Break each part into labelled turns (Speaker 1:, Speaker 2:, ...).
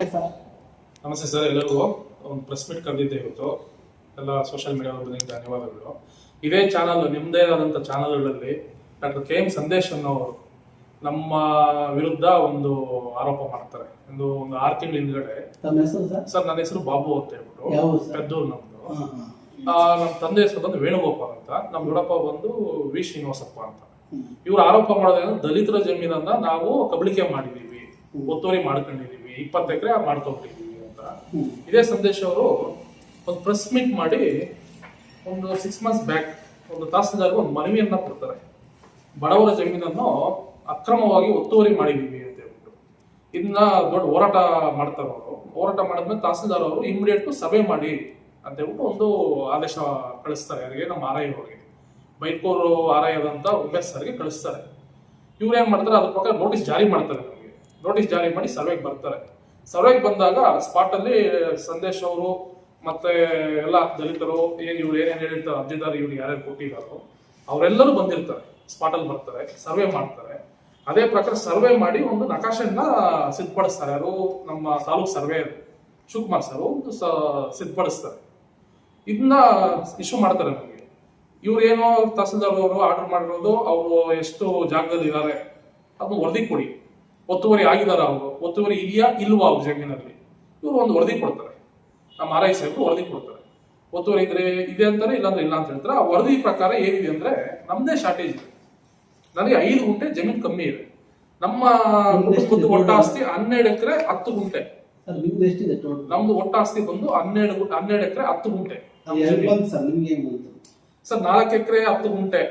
Speaker 1: ನಮಸ್ತೆ ಸರ್ ಎಲ್ಲರಿಗೂ. ಒಂದು ಪ್ರೆಸ್ ಮೀಟ್ ಕರೆದಿದ್ದೆ ಇವತ್ತು. ಎಲ್ಲ ಸೋಷಿಯಲ್ ಮೀಡಿಯಾ ಬಂದಿದ್ದ ಧನ್ಯವಾದಗಳು. ಇದೇ ಚಾನಲ್ ನಿಮ್ಮದೇ ಆದಂಥ ಚಾನಲ್ಗಳಲ್ಲಿ ಡಾಕ್ಟರ್ ಕೆ ಎಂ ಸಂದೇಶ್ ಅನ್ನೋರು ನಮ್ಮ ವಿರುದ್ಧ ಒಂದು ಆರೋಪ ಮಾಡ್ತಾರೆ. ಒಂದು ಒಂದು ಆರು ತಿಂಗಳ ಹಿಂದ್ಗಡೆ.
Speaker 2: ಸರ್?
Speaker 1: ನನ್ನ ಹೆಸರು ಬಾಬು ಅಂತ ಹೇಳ್ಬಿಟ್ಟು. ಪೆದ್ದೂರು ನಮ್ದು. ನಮ್ಮ ತಂದೆ ಹೆಸರು ಬಂದು ವೇಣುಗೋಪಾಲ್ ಅಂತ. ನಮ್ಮ ದೊಡ್ಡಪ್ಪ ಬಂದು ವಿ ಶ್ರೀನಿವಾಸಪ್ಪ ಅಂತ. ಇವ್ರು ಆರೋಪ ಮಾಡೋದ್ರಿಂದ ದಲಿತರ ಜಮೀನನ್ನ ನಾವು ಕಬಳಿಕೆ ಮಾಡಿದೀವಿ ಒತ್ತುವರಿ ಮಾಡ್ಕೊಂಡಿದೀವಿ ಇಪ್ಪತ್ತು ಎಕರೆ ಮಾಡ್ಕೊಟ್ಟಿದ್ದೀವಿ ಅಂತ. ಇದೇ ಸಂದೇಶ್ ಅವರು ಒಂದು ಪ್ರೆಸ್ ಮೀಟ್ ಮಾಡಿ ಒಂದು ಸಿಕ್ಸ್ ಮಂತ್ಸ್ ಬ್ಯಾಕ್ ಒಂದು ತಹಸೀಲ್ದಾರ್ಗೆ ಒಂದು ಮನವಿಯನ್ನ ಕೊಡ್ತಾರೆ. ಬಡವರ ಜಮೀನನ್ನು ಅಕ್ರಮವಾಗಿ ಒತ್ತುವರಿ ಮಾಡಿದ್ದೀವಿ ಅಂತ ಹೇಳ್ಬಿಟ್ಟು. ಇದನ್ನ ದೊಡ್ಡ ಹೋರಾಟ ಮಾಡ್ತಾರೆ ಅವರು. ಹೋರಾಟ ಮಾಡಿದ್ಮೇಲೆ ತಹಸೀಲ್ದಾರ್ ಅವರು ಇಮಿಡಿಯೇಟ್ ಸಭೆ ಮಾಡಿ ಅಂತ ಹೇಳ್ಬಿಟ್ಟು ಒಂದು ಆದೇಶ ಕಳಿಸ್ತಾರೆ. ಯಾರಿಗೆ? ನಮ್ಮ ಆರ್ ಐ ಅವರಿಗೆ. ಬೈಟ್ಕೋರು ಆರ್ ಐ ಆದಂತ ಉಮೇಶ್ ಸರ್ಗೆ ಕಳಿಸ್ತಾರೆ. ಇವ್ರು ಏನ್ ಮಾಡ್ತಾರೆ? ಅದ್ರ ಪ್ರಕಾರ ನೋಟಿಸ್ ಜಾರಿ ಮಾಡ್ತಾರೆ. ನೋಟಿಸ್ ಜಾರಿ ಮಾಡಿ ಸರ್ವೆಗೆ ಬರ್ತಾರೆ. ಸರ್ವೆಗೆ ಬಂದಾಗ ಸ್ಪಾಟ್ ಅಲ್ಲಿ ಸಂದೇಶ್ ಅವರು ಮತ್ತೆ ಎಲ್ಲ ದಲಿತರು, ಏನ್ ಇವ್ರು ಏನೇನು ಹೇಳಿರ್ತಾರೆ, ಅರ್ಜಿದಾರ ಇವ್ರು ಯಾರ್ಯಾರು ಕೊಟ್ಟಿದ್ದಾರೋ, ಅವರೆಲ್ಲರೂ ಬಂದಿರ್ತಾರೆ. ಸ್ಪಾಟ್ ಅಲ್ಲಿ ಬರ್ತಾರೆ, ಸರ್ವೆ ಮಾಡ್ತಾರೆ. ಅದೇ ಪ್ರಕಾರ ಸರ್ವೆ ಮಾಡಿ ಒಂದು ನಕಾಶೆಯನ್ನ ಸಿದ್ಧಪಡಿಸ್ತಾರೆ. ಯಾರು ನಮ್ಮ ತಾಲೂಕ್ ಸರ್ವೆ ಶಿವಕುಮಾರ್ ಸರ್ ಒಂದು ಸಿದ್ಧಪಡಿಸ್ತಾರೆ. ಇದನ್ನ ಇಶ್ಯೂ ಮಾಡ್ತಾರೆ ನಮಗೆ. ಇವ್ರು ಏನೋ ತಹಸೀಲ್ದಾರ್ ಅವರು ಆರ್ಡರ್ ಮಾಡಿರೋದು, ಅವರು ಎಷ್ಟು ಜಾಗದಲ್ಲಿ ಇದ್ದಾರೆ ಅದನ್ನ ವರದಿ ಕೊಡಿ. ಒತ್ತುವರಿ ಆಗಿದಾರ ಅವರು ಒತ್ತುವರಿ ಇದೆಯಾ ಇಲ್ವಾ ಅವ್ರ ಜಮೀನಲ್ಲಿ? ಇವರು ಒಂದು ವರದಿ ಕೊಡ್ತಾರೆ. ನಮ್ಮ ಆರ್ ಐ ಸಾಹೇಬರು ವರದಿ ಕೊಡ್ತಾರೆ. ಒತ್ತುವರಿ ಇದ್ರೆ ಇದೆ ಅಂತಾರೆ ಇಲ್ಲಾಂದ್ರೆ ಇಲ್ಲ ಅಂತ ಹೇಳ್ತಾರೆ. ಆ ವರದಿ ಪ್ರಕಾರ ಏನಿದೆ ಅಂದ್ರೆ ನಮ್ದೇ ಶಾರ್ಟೇಜ್ ಇದೆ. ನನಗೆ ಐದು ಗುಂಟೆ ಜಮೀನ್ ಕಮ್ಮಿ ಇದೆ. ನಮ್ಮ? ಕುಟುಂಬದ ಒಟ್ಟ ಆಸ್ತಿ ಹನ್ನೆರಡು ಎಕರೆ ಹತ್ತು ಗುಂಟೆ.
Speaker 2: ನಿಮ್ದು
Speaker 1: ಒಟ್ಟ ಆಸ್ತಿ ಬಂದು ಹನ್ನೆರಡು ಹನ್ನೆರಡು ಎಕರೆ ಹತ್ತು ಗುಂಟೆ.
Speaker 2: ಸರ್
Speaker 1: ನಾಲ್ಕು ಎಕರೆ ಹತ್ತು ಗುಂಟೆ.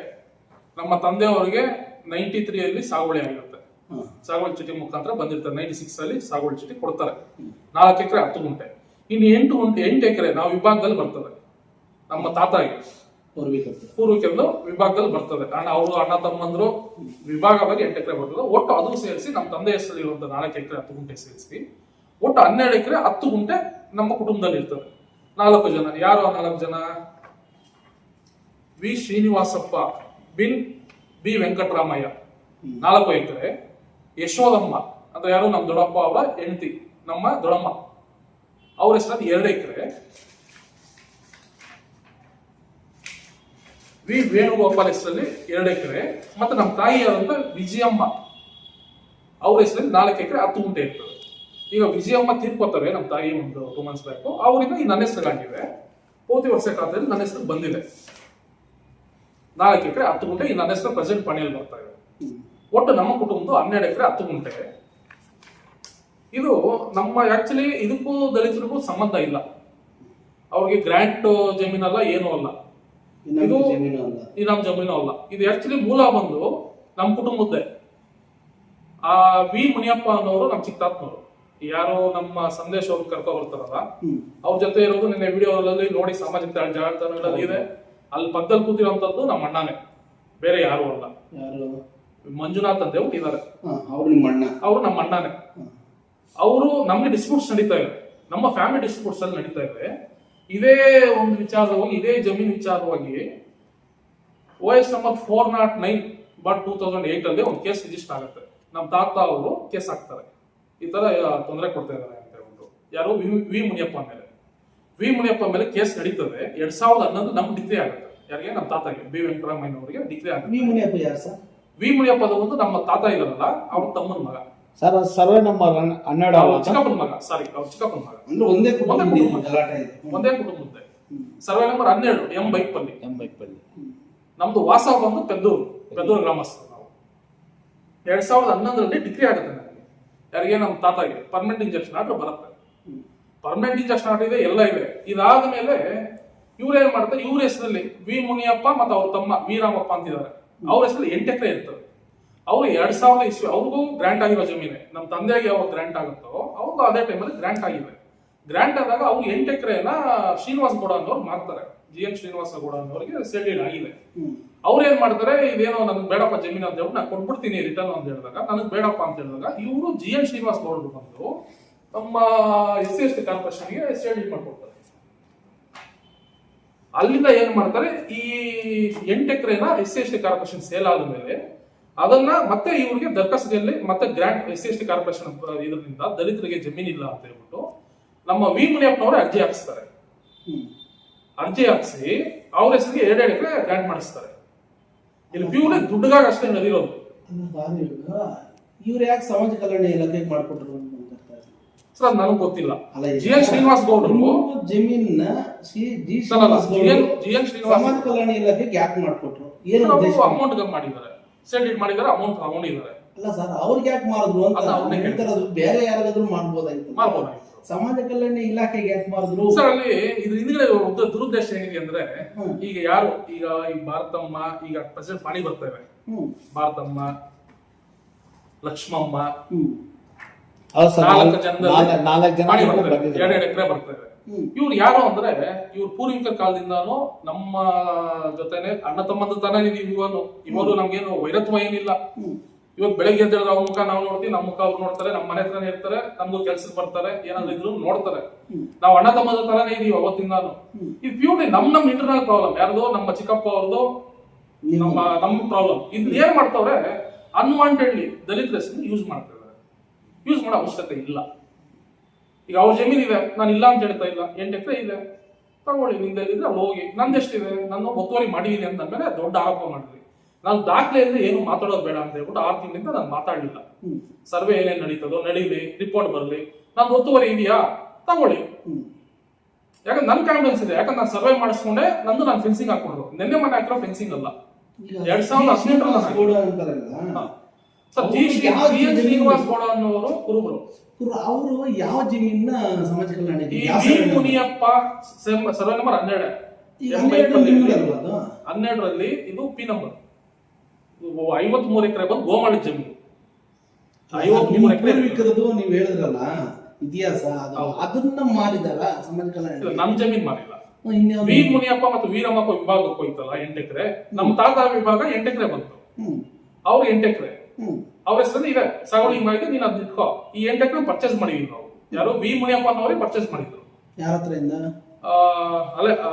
Speaker 1: ನಮ್ಮ ತಂದೆಯವರಿಗೆ ನೈಂಟಿ ತ್ರೀ ಅಲ್ಲಿ ಸಾಗುವಳಿ ಆಗಿರುತ್ತೆ ಸಾಗುವಳಿ ಚೀಟಿ ಮುಖಾಂತರ ಬಂದಿರ್ತಾರೆ. ನೈಂಟಿ ಸಿಕ್ಸ್ ಅಲ್ಲಿ ಸಾಗುವಳಿ ಚೀಟಿ ಕೊಡ್ತಾರೆ. ನಾಲ್ಕು ಎಕರೆ ಹತ್ತು ಗುಂಟೆ. ಇನ್ನು ಎಂಟು ಗುಂಟೆ ಎಂಟು ಎಕರೆ ನಾವು ವಿಭಾಗದಲ್ಲಿ ಬರ್ತದೆ. ನಮ್ಮ ತಾತಾಗಿ.
Speaker 2: ಪೂರ್ವಿಕರು
Speaker 1: ಪೂರ್ವಿಕರದು ವಿಭಾಗದಲ್ಲಿ ಬರ್ತದೆ. ಕಾರಣ ಅವರು ಅಣ್ಣ ತಮ್ಮಂದ್ರು ವಿಭಾಗವಾಗಿ ಎಂಟು ಎಕರೆ ಬರ್ತದೆ. ಒಟ್ಟು ಅದು ಸೇರಿಸಿ ನಮ್ಮ ತಂದೆ ಹೆಸರಲ್ಲಿ ಇರುವಂತ ನಾಲ್ಕು ಎಕರೆ ಹತ್ತು ಗುಂಟೆ ಸೇರಿಸಿ ಒಟ್ಟು ಹನ್ನೆರಡು ಎಕರೆ ಹತ್ತು ಗುಂಟೆ ನಮ್ಮ ಕುಟುಂಬದಲ್ಲಿ ಇರ್ತದೆ. ನಾಲ್ಕು ಜನ. ಯಾರು ಆ ನಾಲ್ಕು ಜನ? ವಿ ಶ್ರೀನಿವಾಸಪ್ಪ ಬಿನ್ ಬಿ ವೆಂಕಟರಾಮಯ್ಯ. ನಾಲ್ಕು ಎಕರೆ. ಯಶೋದಮ್ಮ ಅಂದ್ರೆ ಯಾರು ನಮ್ಮ ದೊಡ್ಡಪ್ಪ ಅವರ ಹೆಂಡತಿ, ನಮ್ಮ ದೊಡ್ಡಮ್ಮ. ಅವ್ರ ಹೆಸರಲ್ಲಿ ಎರಡು ಎಕರೆ. ವಿ ವೇಣುಗೋಪಾಲ್ ಹೆಸರಲ್ಲಿ ಎರಡು ಎಕರೆ. ಮತ್ತೆ ನಮ್ಮ ತಾಯಿ ಯಾರಂತ ವಿಜಯಮ್ಮ, ಅವ್ರ ಹೆಸರಲ್ಲಿ ನಾಲ್ಕು ಎಕರೆ ಹತ್ತು ಗುಂಟೆ ಇರ್ತದೆ. ಈಗ ವಿಜಯಮ್ಮ ತೀರ್ಕೋತವೆ ನಮ್ಮ ತಾಯಿ ಒಂದು ಟೂ ಮಂತ್ಸ್ ಬ್ಯಾಕ್ ಅವರಿಂದ ಈ ನನ್ನ ಹೆಸರಿಗಾಗಿವೆ ಪೂರ್ತಿ ವರ್ಷ ಕಾಲದಲ್ಲಿ ನನ್ನ ಹೆಸರು ಬಂದಿದೆ. ನಾಲ್ಕು ಎಕರೆ ಹತ್ತು ಗುಂಟೆ ಈ ನನ್ನ ಹೆಸರು ಪ್ರೆಸೆಂಟ್ ಪಣಿಯಲ್ಲಿ ಬರ್ತಾ ಇದೆ. ಒಟ್ಟು ನಮ್ಮ ಕುಟುಂಬದ್ದು ಹನ್ನೆರಡು ಎಕರೆ ಹತ್ತು ಗುಂಟೆ. ಇದು ನಮ್ಮ ಆಕ್ಚುಲಿ ಇದಕ್ಕೂ ದಲಿತರಿಗೂ ಸಂಬಂಧ ಇಲ್ಲ. ಅವ್ರಿಗೆ ಗ್ರ್ಯಾಂಟ್ ಜಮೀನಲ್ಲ ಏನೂ ಅಲ್ಲ. ಇದು-
Speaker 2: ಜಮೀನು ಅಲ್ಲ.
Speaker 1: ಇದು ನಮ್ಮ ಜಮೀನು ಅಲ್ಲ. ಇದು ಆಕ್ಚುಲಿ ಮೂಲ ಬಂದು ನಮ್ಮ ಕುಟುಂಬದ್ದೇ. ಆ ವಿ ಮುನಿಯಪ್ಪ ಅನ್ನೋರು ನಮ್ಮ ಚಿತ್ತಾತ್ಮರು. ಯಾರು ನಮ್ಮ ಸಂದೇಶ ಅವ್ರು ಕರ್ಕೊ ಬರ್ತಾರಲ್ಲ ಅವ್ರ ಜೊತೆ ಇರೋದು ನಿನ್ನೆ ವಿಡಿಯೋದಲ್ಲಿ ನೋಡಿ ಸಾಮಾಜಿಕ ಜಾಲ- ಜಾಲತಾಣಗಳಲ್ಲಿ ಇದೆ. ಅಲ್ಲಿ ಪಕ್ಕದಲ್ಲಿ ಕೂತಿರೋಂಥದ್ದು ನಮ್ಮ ಅಣ್ಣನೇ. ಬೇರೆ ಯಾರು ಅಲ್ಲ.
Speaker 2: ಯಾರು?
Speaker 1: ಮಂಜುನಾಥ್ ಅಂತ ಇದ್ದಾರೆ
Speaker 2: ಅವ್ರು ನಿಮ್ಮ ಅಣ್ಣ.
Speaker 1: ಅವರು ನಮ್ಮ ಅಣ್ಣನೇ. ಅವರು ನಮ್ಗೆ ಡಿಸ್ಪ್ಯೂಟ್ಸ್ ನಡೀತಾ ಇದೆ. ನಮ್ಮ ಫ್ಯಾಮಿಲಿ ಡಿಸ್ಪ್ಯೂಟ್ಸ್ ಅಲ್ಲಿ ನಡೀತಾ ಇದೆ. ಇದೇ ಒಂದು ವಿಚಾರವಾಗಿ ಇದೇ ಜಮೀನು ವಿಚಾರವಾಗಿ O S number four naught nine but two thousand eight ಅಲ್ಲಿ ಒಂದು ಕೇಸ್ ರಿಜಿಸ್ಟರ್ ಆಗುತ್ತೆ. ನಮ್ಮ ತಾತ ಅವರು ಕೇಸ್ ಹಾಕ್ತಾರೆ. ಈ ತರ ತೊಂದರೆ ಕೊಡ್ತಾ ಇದ್ದಾರೆ ಅಂತ ಹೇಳ್ಬಿಟ್ಟು. ಯಾರು? ವಿ- ವಿ ಮುನಿಯಪ್ಪ ಮೇಲೆ. ವಿ ಮುನಿಯಪ್ಪ ಮೇಲೆ ಕೇಸ್ ನಡೀತದೆ. ಎರಡ್ ಸಾವಿರದ ಹನ್ನೊಂದು ನಮ್ಗೆ ಡಿಗ್ರಿ ಆಗುತ್ತೆ. ಯಾರಿಗೆ? ನಮ್ಮ ತಾತಗೆ. ಬಿ ವೆಂಕಟರಾಮಯ್ಯ ಅವರಿಗೆ ಡಿಗ್ರಿ ಆಗುತ್ತೆ.
Speaker 2: ವಿ ಮುನಿಯಪ್ಪ ಯಾರು ಸರ್?
Speaker 1: ವಿ ಮುನಿಯಪ್ಪ ಒಂದು ನಮ್ಮ ತಾತ ಇದಾರಲ್ಲ ಅವ್ರ ತಮ್ಮನ ಮಗ.
Speaker 3: ಸರ್ ಸರ್ವೆ ನಂಬರ್ ಹನ್ನೆರಡು
Speaker 1: ಅವ್ರ
Speaker 3: ಅಲ್ಲ?
Speaker 1: ಚಿಕ್ಕಪ್ಪನ ಮಗ ಸಾರಿ ಅವ್ರ ಚಿಕ್ಕಪ್ಪನ ಮಗ.
Speaker 2: ಅಂದ್ರೆ ಒಂದೇ ಕುಟುಂಬ
Speaker 1: ಒಂದೇ ಕುಟುಂಬ. ಒಂದೇ ಕುಟುಂಬದ್ದೆ
Speaker 2: ಹ್ಮ್.
Speaker 1: ಸರ್ವೆ ನಂಬರ್ ಹನ್ನೆರಡು ಎಂ ಬೈಕ್ಪಲ್ಲಿ
Speaker 3: ಎಂಬೈಪಲ್ಲಿ.
Speaker 1: ನಮ್ದು ವಾಸ ಬಂದು ಪೆದ್ದೂರು ಪೆದ್ದೂರು ಗ್ರಾಮಸ್ಥರು ನಾವು. ಎರಡ್ ಸಾವಿರದ ಹನ್ನೊಂದರಲ್ಲಿ ಡಿಗ್ರಿ ಆಗುತ್ತೆ ನನಗೆ ಯಾರಿಗೆ? ನಮ್ಮ ತಾತಾಗೆ. ಪರ್ಮನೆಂಟ್ ಇಂಜೆಕ್ಷನ್ ಆರ್ಡರ್ ಬರುತ್ತೆ. ಪರ್ಮನೆಂಟ್ ಇಂಜೆಕ್ಷನ್ ಆರ್ಡರ್ ಇದೆ ಎಲ್ಲ ಇದೆ. ಇದಾದ ಮೇಲೆ ಇವ್ರು ಏನ್ ಮಾಡ್ತಾರೆ? ಇವ್ರ ಹೆಸರಲ್ಲಿ ವಿ ಮುನಿಯಪ್ಪ ಮತ್ತು ಅವ್ರ ತಮ್ಮ ವಿ ರಾಮಪ್ಪ ಅಂತಿದ್ದಾರೆ. ಅವ್ರ ಹೆಸರಲ್ಲಿ ಎಂಟು ಎಕರೆ ಇರ್ತದೆ ಅವರು ಎರಡ್ ಸಾವಿರದ ಇಸ್ವಿ ಅವ್ರಿಗೂ ಗ್ರಾಂಟ್ ಆಗಿರೋ ಜಮೀನೆ. ನಮ್ಮ ತಂದೆಗೆ ಯಾವಾಗ ಗ್ರಾಂಟ್ ಆಗುತ್ತೋ ಅವ್ರಿಗೂ ಅದೇ ಟೈಮಲ್ಲಿ ಗ್ರಾಂಟ್ ಆಗಿದೆ. ಗ್ರಾಂಟ್ ಆದಾಗ ಅವ್ರು ಎಂಟು ಎಕರೆನ ಶ್ರೀನಿವಾಸ ಗೌಡ ಅನ್ನೋರು ಮಾರ್ತಾರೆ ಜಿ ಎಂ ಶ್ರೀನಿವಾಸ ಗೌಡ ಅನ್ನೋರಿಗೆ ಸೇಲ್ ಆಗಿದೆ. ಅವ್ರು ಏನ್ ಮಾಡ್ತಾರೆ ಇದೇನೋ ನನಗೆ ಬೇಡಪ್ಪ ಜಮೀನು ಅಂತ ಹೇಳಿ ನಾನು ಕೊಟ್ಬಿಡ್ತೀನಿ ರಿಟರ್ನ್ ಅಂತ ಹೇಳಿದಾಗ ನನಗೆ ಬೇಡಪ್ಪ ಅಂತ ಹೇಳಿದಾಗ ಇವರು ಜಿ ಎಂ ಶ್ರೀನಿವಾಸ್ ಗೌಡರು ಬಂದು ನಮ್ಮ ಎಸ್ ಸಿ ಎಸ್ ಟಿ ಕಾರ್ಪೊರೇಷನ್ಗೆ ಸೇಲ್ ಮಾಡ್ಕೊಡ್ತಾರೆ. ಅಲ್ಲಿಂದ ಏನ್ ಮಾಡ್ತಾರೆ, ಈ ಎಂಟು ಎಕರೆನ S S T corporation sale ಆದ ಮೇಲೆ ಅದನ್ನ ಮತ್ತೆ ಇವರಿಗೆ ದರ್ಖಾಸ್ತಿಯಲ್ಲಿ ಮತ್ತೆ grant S S T corporation ಇದರಿಂದ ದಲಿತರಿಗೆ ಜಮೀನಿಲ್ಲ ಅಂತ ಹೇಳ್ಬಿಟ್ಟು ನಮ್ಮ ವಿ ಮುನಿಯಪ್ಪನವರು ಅರ್ಜಿ ಹಾಕಿಸ್ತಾರೆ. ಅರ್ಜಿ ಹಾಕಿಸಿ ಅವ್ರ ಹೆಸರಿಗೆ ಎರಡು ಎಕರೆ ಗ್ರಾಂಟ್ ಮಾಡಿಸ್ತಾರೆ. ಇಲ್ಲಿ ಪ್ಯೂರ್ಲಿ ದುಡ್ಡುಗಾಗಿ ಅಷ್ಟೇ
Speaker 2: ನಾನು ಇವ್ರು ಯಾಕೆ ಸಮಾಜ ಕಲ್ಯಾಣ ಇಲಾಖೆಗೆ ಮಾಡ್ಕೊಟ್ರು.
Speaker 1: ಸರ್ ನನಗೆ ಗೊತ್ತಿಲ್ಲ. ಜಿ ಎನ್ ಶ್ರೀನಿವಾಸ್ ಗೌಡರು
Speaker 2: ಜಮೀನ್ C G
Speaker 1: G N Srinivas
Speaker 2: ಸಮಾಜ ಕಲ್ಯಾಣ ಇಲಾಖೆಗೆ ಯಾಕೆ ಮಾಡ್ಕೊಟ್ರು. ಏನು
Speaker 1: ಅಮೌಂಟ್ ಮಾಡಿದ್ದಾರೆ. ಸೆಂಡ್ ಮಾಡಿದ್ದಾರೆ ಅಮೌಂಟ್ ತಗೊಂಡಿದ್ದಾರೆ.
Speaker 2: ಅಲ್ಲ ಸರ್ ಅವ್ರಿಗೆ ಯಾಕೆ ಮಾಡಿದ್ರು ಅಂತ
Speaker 1: ಅಲ್ಲ,
Speaker 2: ಹೇಳ್ತಾರೆ. ಅದು ಬೇರೆ ಯಾರಿಗಾದ್ರೂ ಮಾಡ್ಬೋದಾಗಿತ್ತು
Speaker 1: ಮಾಡ್ಬೋದಾಗಿತ್ತು
Speaker 2: ಸಮಾಜ ಕಲ್ಯಾಣ ಇಲಾಖೆಗೆ ಯಾಕೆ ಮಾಡಿದ್ರು
Speaker 1: ಸರ್ ಅಲ್ಲಿ ಇದು ಹಿಂದ್ಗಡೆ ಒಂದು ದುರುದ್ದೇಶ ಏನಿದೆ ಅಂದ್ರೆ. ಈಗ ಯಾರು ಈಗ ಈ ಭಾರತಮ್ಮ ಈಗ ಪ್ರೆಸೆಂಟ್ ಪಾಣಿ ಬರ್ತವೆ
Speaker 2: ಇದೆ
Speaker 1: ಭಾರತಮ್ಮ ಲಕ್ಷ್ಮಮ್ಮ
Speaker 3: ಹೌದು ಸರ್
Speaker 1: ನಾಲ್ಕು
Speaker 3: ನಾಲ್ಕು
Speaker 1: ಜನದಲ್ಲಿ
Speaker 3: ನಾಲ್ಕು ಜನ
Speaker 1: ಪಾಣಿ ಬರ್ತವೆ
Speaker 3: ಬಂದಿದ್ದಾರೆ.
Speaker 1: ಎರಡೆರಡು ಎಕರೆ ಬರ್ತವೆ ಇವ್ರು ಯಾರು ಅಂದ್ರೆ ಇವ್ರ ಪೂರ್ವಿಕ ಕಾಲದಿಂದಾನು ನಮ್ಮ ಜೊತೆನೆ ಅಣ್ಣ ತಮ್ಮಂದ ಇದೀವಿ ಇವನು ಇವರು ನಮ್ಗೇನು ವೈರತ್ವ ಏನಿಲ್ಲ. ಇವಾಗ ಬೆಳಗ್ಗೆ ಎದ್ದೇಳಿದ್ರೆ ಅವ್ರ ಮುಖ ನಾವು ನೋಡ್ತೀವಿ ನಮ್ಮ ಮುಖ ಅವ್ರು ನೋಡ್ತಾರೆ ನಮ್ಮ ಮನೆ ಹತ್ರನೇ ಇರ್ತಾರೆ ನಮ್ದು ಕೆಲ್ಸಕ್ಕೆ ಬರ್ತಾರೆ ಏನಾದ್ರು ಇದ್ರು ನೋಡ್ತಾರೆ. ನಾವು ಅಣ್ಣ ತಮ್ಮದ ತರಾನೇ ಇದೀವಿ ಅವತ್ತಿಂದಾನು.
Speaker 2: ಈ
Speaker 1: ಇದು ಪ್ಯೂರ್ಲಿ ನಮ್ ನಮ್ ಇಂಟರ್ನಲ್ ಪ್ರಾಬ್ಲಮ್ ಯಾರ್ದು? ನಮ್ಮ ಚಿಕ್ಕಪ್ಪ ಅವ್ರದ್ದು
Speaker 2: ನಿಮ್ಮ-
Speaker 1: ನಮ್ಮ ನಮ್ಮ ಪ್ರಾಬ್ಲಮ್ ಇದ್ ಏನ್ ಮಾಡ್ತಾವ್ರೆ? ಅನ್ವಾಂಟೆಡ್ಲಿ ದಲಿತ ಹೆಸರು ಯೂಸ್ ಮಾಡ್ತಿದ್ದಾರೆ ಯೂಸ್ ಮಾಡೋ ಅವಶ್ಯಕತೆ ಇಲ್ಲ. ಈಗ ಅವ್ರ ಜಮೀನ್ ಇದೆ ನಾನು ಇಲ್ಲ ಅಂತ ಹೇಳ್ತಾ ಇಲ್ಲ ಎಂಟು ಎಕರೆ ಇದೆ ತಗೊಳ್ಳಿ ನಿಂದೆಲ್ಲಿದ್ರೆ ಅಲ್ಲಿ ಹೋಗಿ. ನಂದೆಷ್ಟಿದೆ? ನಾನು ಒತ್ತುವರಿ ಮಾಡಿದ್ದೀನಿ ಅಂತ ಅಂದ್ಮೇಲೆ ದೊಡ್ಡ ಆರೋಪ ಮಾಡಿದ್ವಿ. ನಾನು ಇದ್ರೆ ಏನು ಮಾತಾಡೋದು ಬೇಡ ಅಂತ ಹೇಳ್ಬಿಟ್ಟು ಆರು ತಿಂಗಳಿಂದ ನಾನು ಮಾತಾಡಲಿಲ್ಲ. ಸರ್ವೆ ಏನೇನು ನಡೀತದೋ ನಡೀಲಿ ರಿಪೋರ್ಟ್ ಬರಲಿ. ನಾನು ಒತ್ತುವರಿ ಇದೆಯಾ? ತಗೊಳ್ಳಿ. ಯಾಕಂದ್ರೆ ನನ್ ಕಾನ್ಫಿಡೆನ್ಸ್ ಇದೆ. ಯಾಕಂದ್ರೆ ನಾನು ಸರ್ವೆ ಮಾಡಿಸ್ಕೊಂಡೆ ನಂದು ನಾನು ಫೆನ್ಸಿಂಗ್ ಹಾಕೊಂಡು ನಿನ್ನೆ ಮನೆ ಹಾಕಿರೋ ಫೆನ್ಸಿಂಗ್ ಅಲ್ಲ. ಎರಡ್ ಸಾವಿರದ ಹದಿನೆಂಟರಲ್ಲಿ ಶ್ರೀನಿವಾಸ್ ಗೌಡ ಅನ್ನೋರು ಕುರುಬರು
Speaker 2: ಅವರು ಯಾವ ಜಮೀನ ಸಮಾಜ ನಂಬರ್?
Speaker 1: ಮುನಿಯಪ್ಪ ಸರ್ವೆ ನಂಬರ್ ಹನ್ನೆರಡು? ಹನ್ನೆರಡರಲ್ಲಿ ಇದು ಪಿ ನಂಬರ್. ಐವತ್ ಮೂರು ಎಕರೆ ಬಂದು ಗೋಮಾಳಿ ಜಮೀನು. ಐವತ್ ಮೂರು ಎಕರೆ.
Speaker 2: ನೀವು ಹೇಳಿದ್ರಲ್ಲ ಇತಿಹಾಸ ಅದು ಅದನ್ನ ಮಾರಿದಾರ ಸಮಾಜ ಕಲ್ಯಾಣ?
Speaker 1: ನಮ್ ಜಮೀನ್ ಮಾಡಿಲ್ಲ. ವೀರ್ ಮುನಿಯಪ್ಪ ಮತ್ತು ವೀರಮ್ಮಪ್ಪ ವಿಭಾಗಕ್ಕೆ ಹೋಯ್ತಲ್ಲ ಎಂಟು ಎಕರೆ. ನಮ್ಮ ತಾತ ವಿಭಾಗ ಎಂಟು ಎಕರೆ ಬಂತು. ಅವ್ರು ಎಂಟು ಎಕರೆ. ಅವ್ರ ಹೆಸರಲ್ಲಿ ಇದೆ ಹಿಂಗ್ ಆಯ್ತು ನೀನು ಅದ್ ಇಟ್ಕೋ. ಈ ಎಂಟ್ ಎಕರೆ ಪರ್ಚೇಸ್ ಮಾಡಿದ್ವಿ ನಾವು. ಯಾರು ವಿ ಮುನಿಯಪ್ಪ ಅನ್ನೋರಿಗೆ ಪರ್ಚೇಸ್ ಮಾಡಿದ್ರು.
Speaker 2: ಯಾರ ಹತ್ರ ಇಂದ
Speaker 1: ಆ, ಅಲ್ಲೇ ಆ,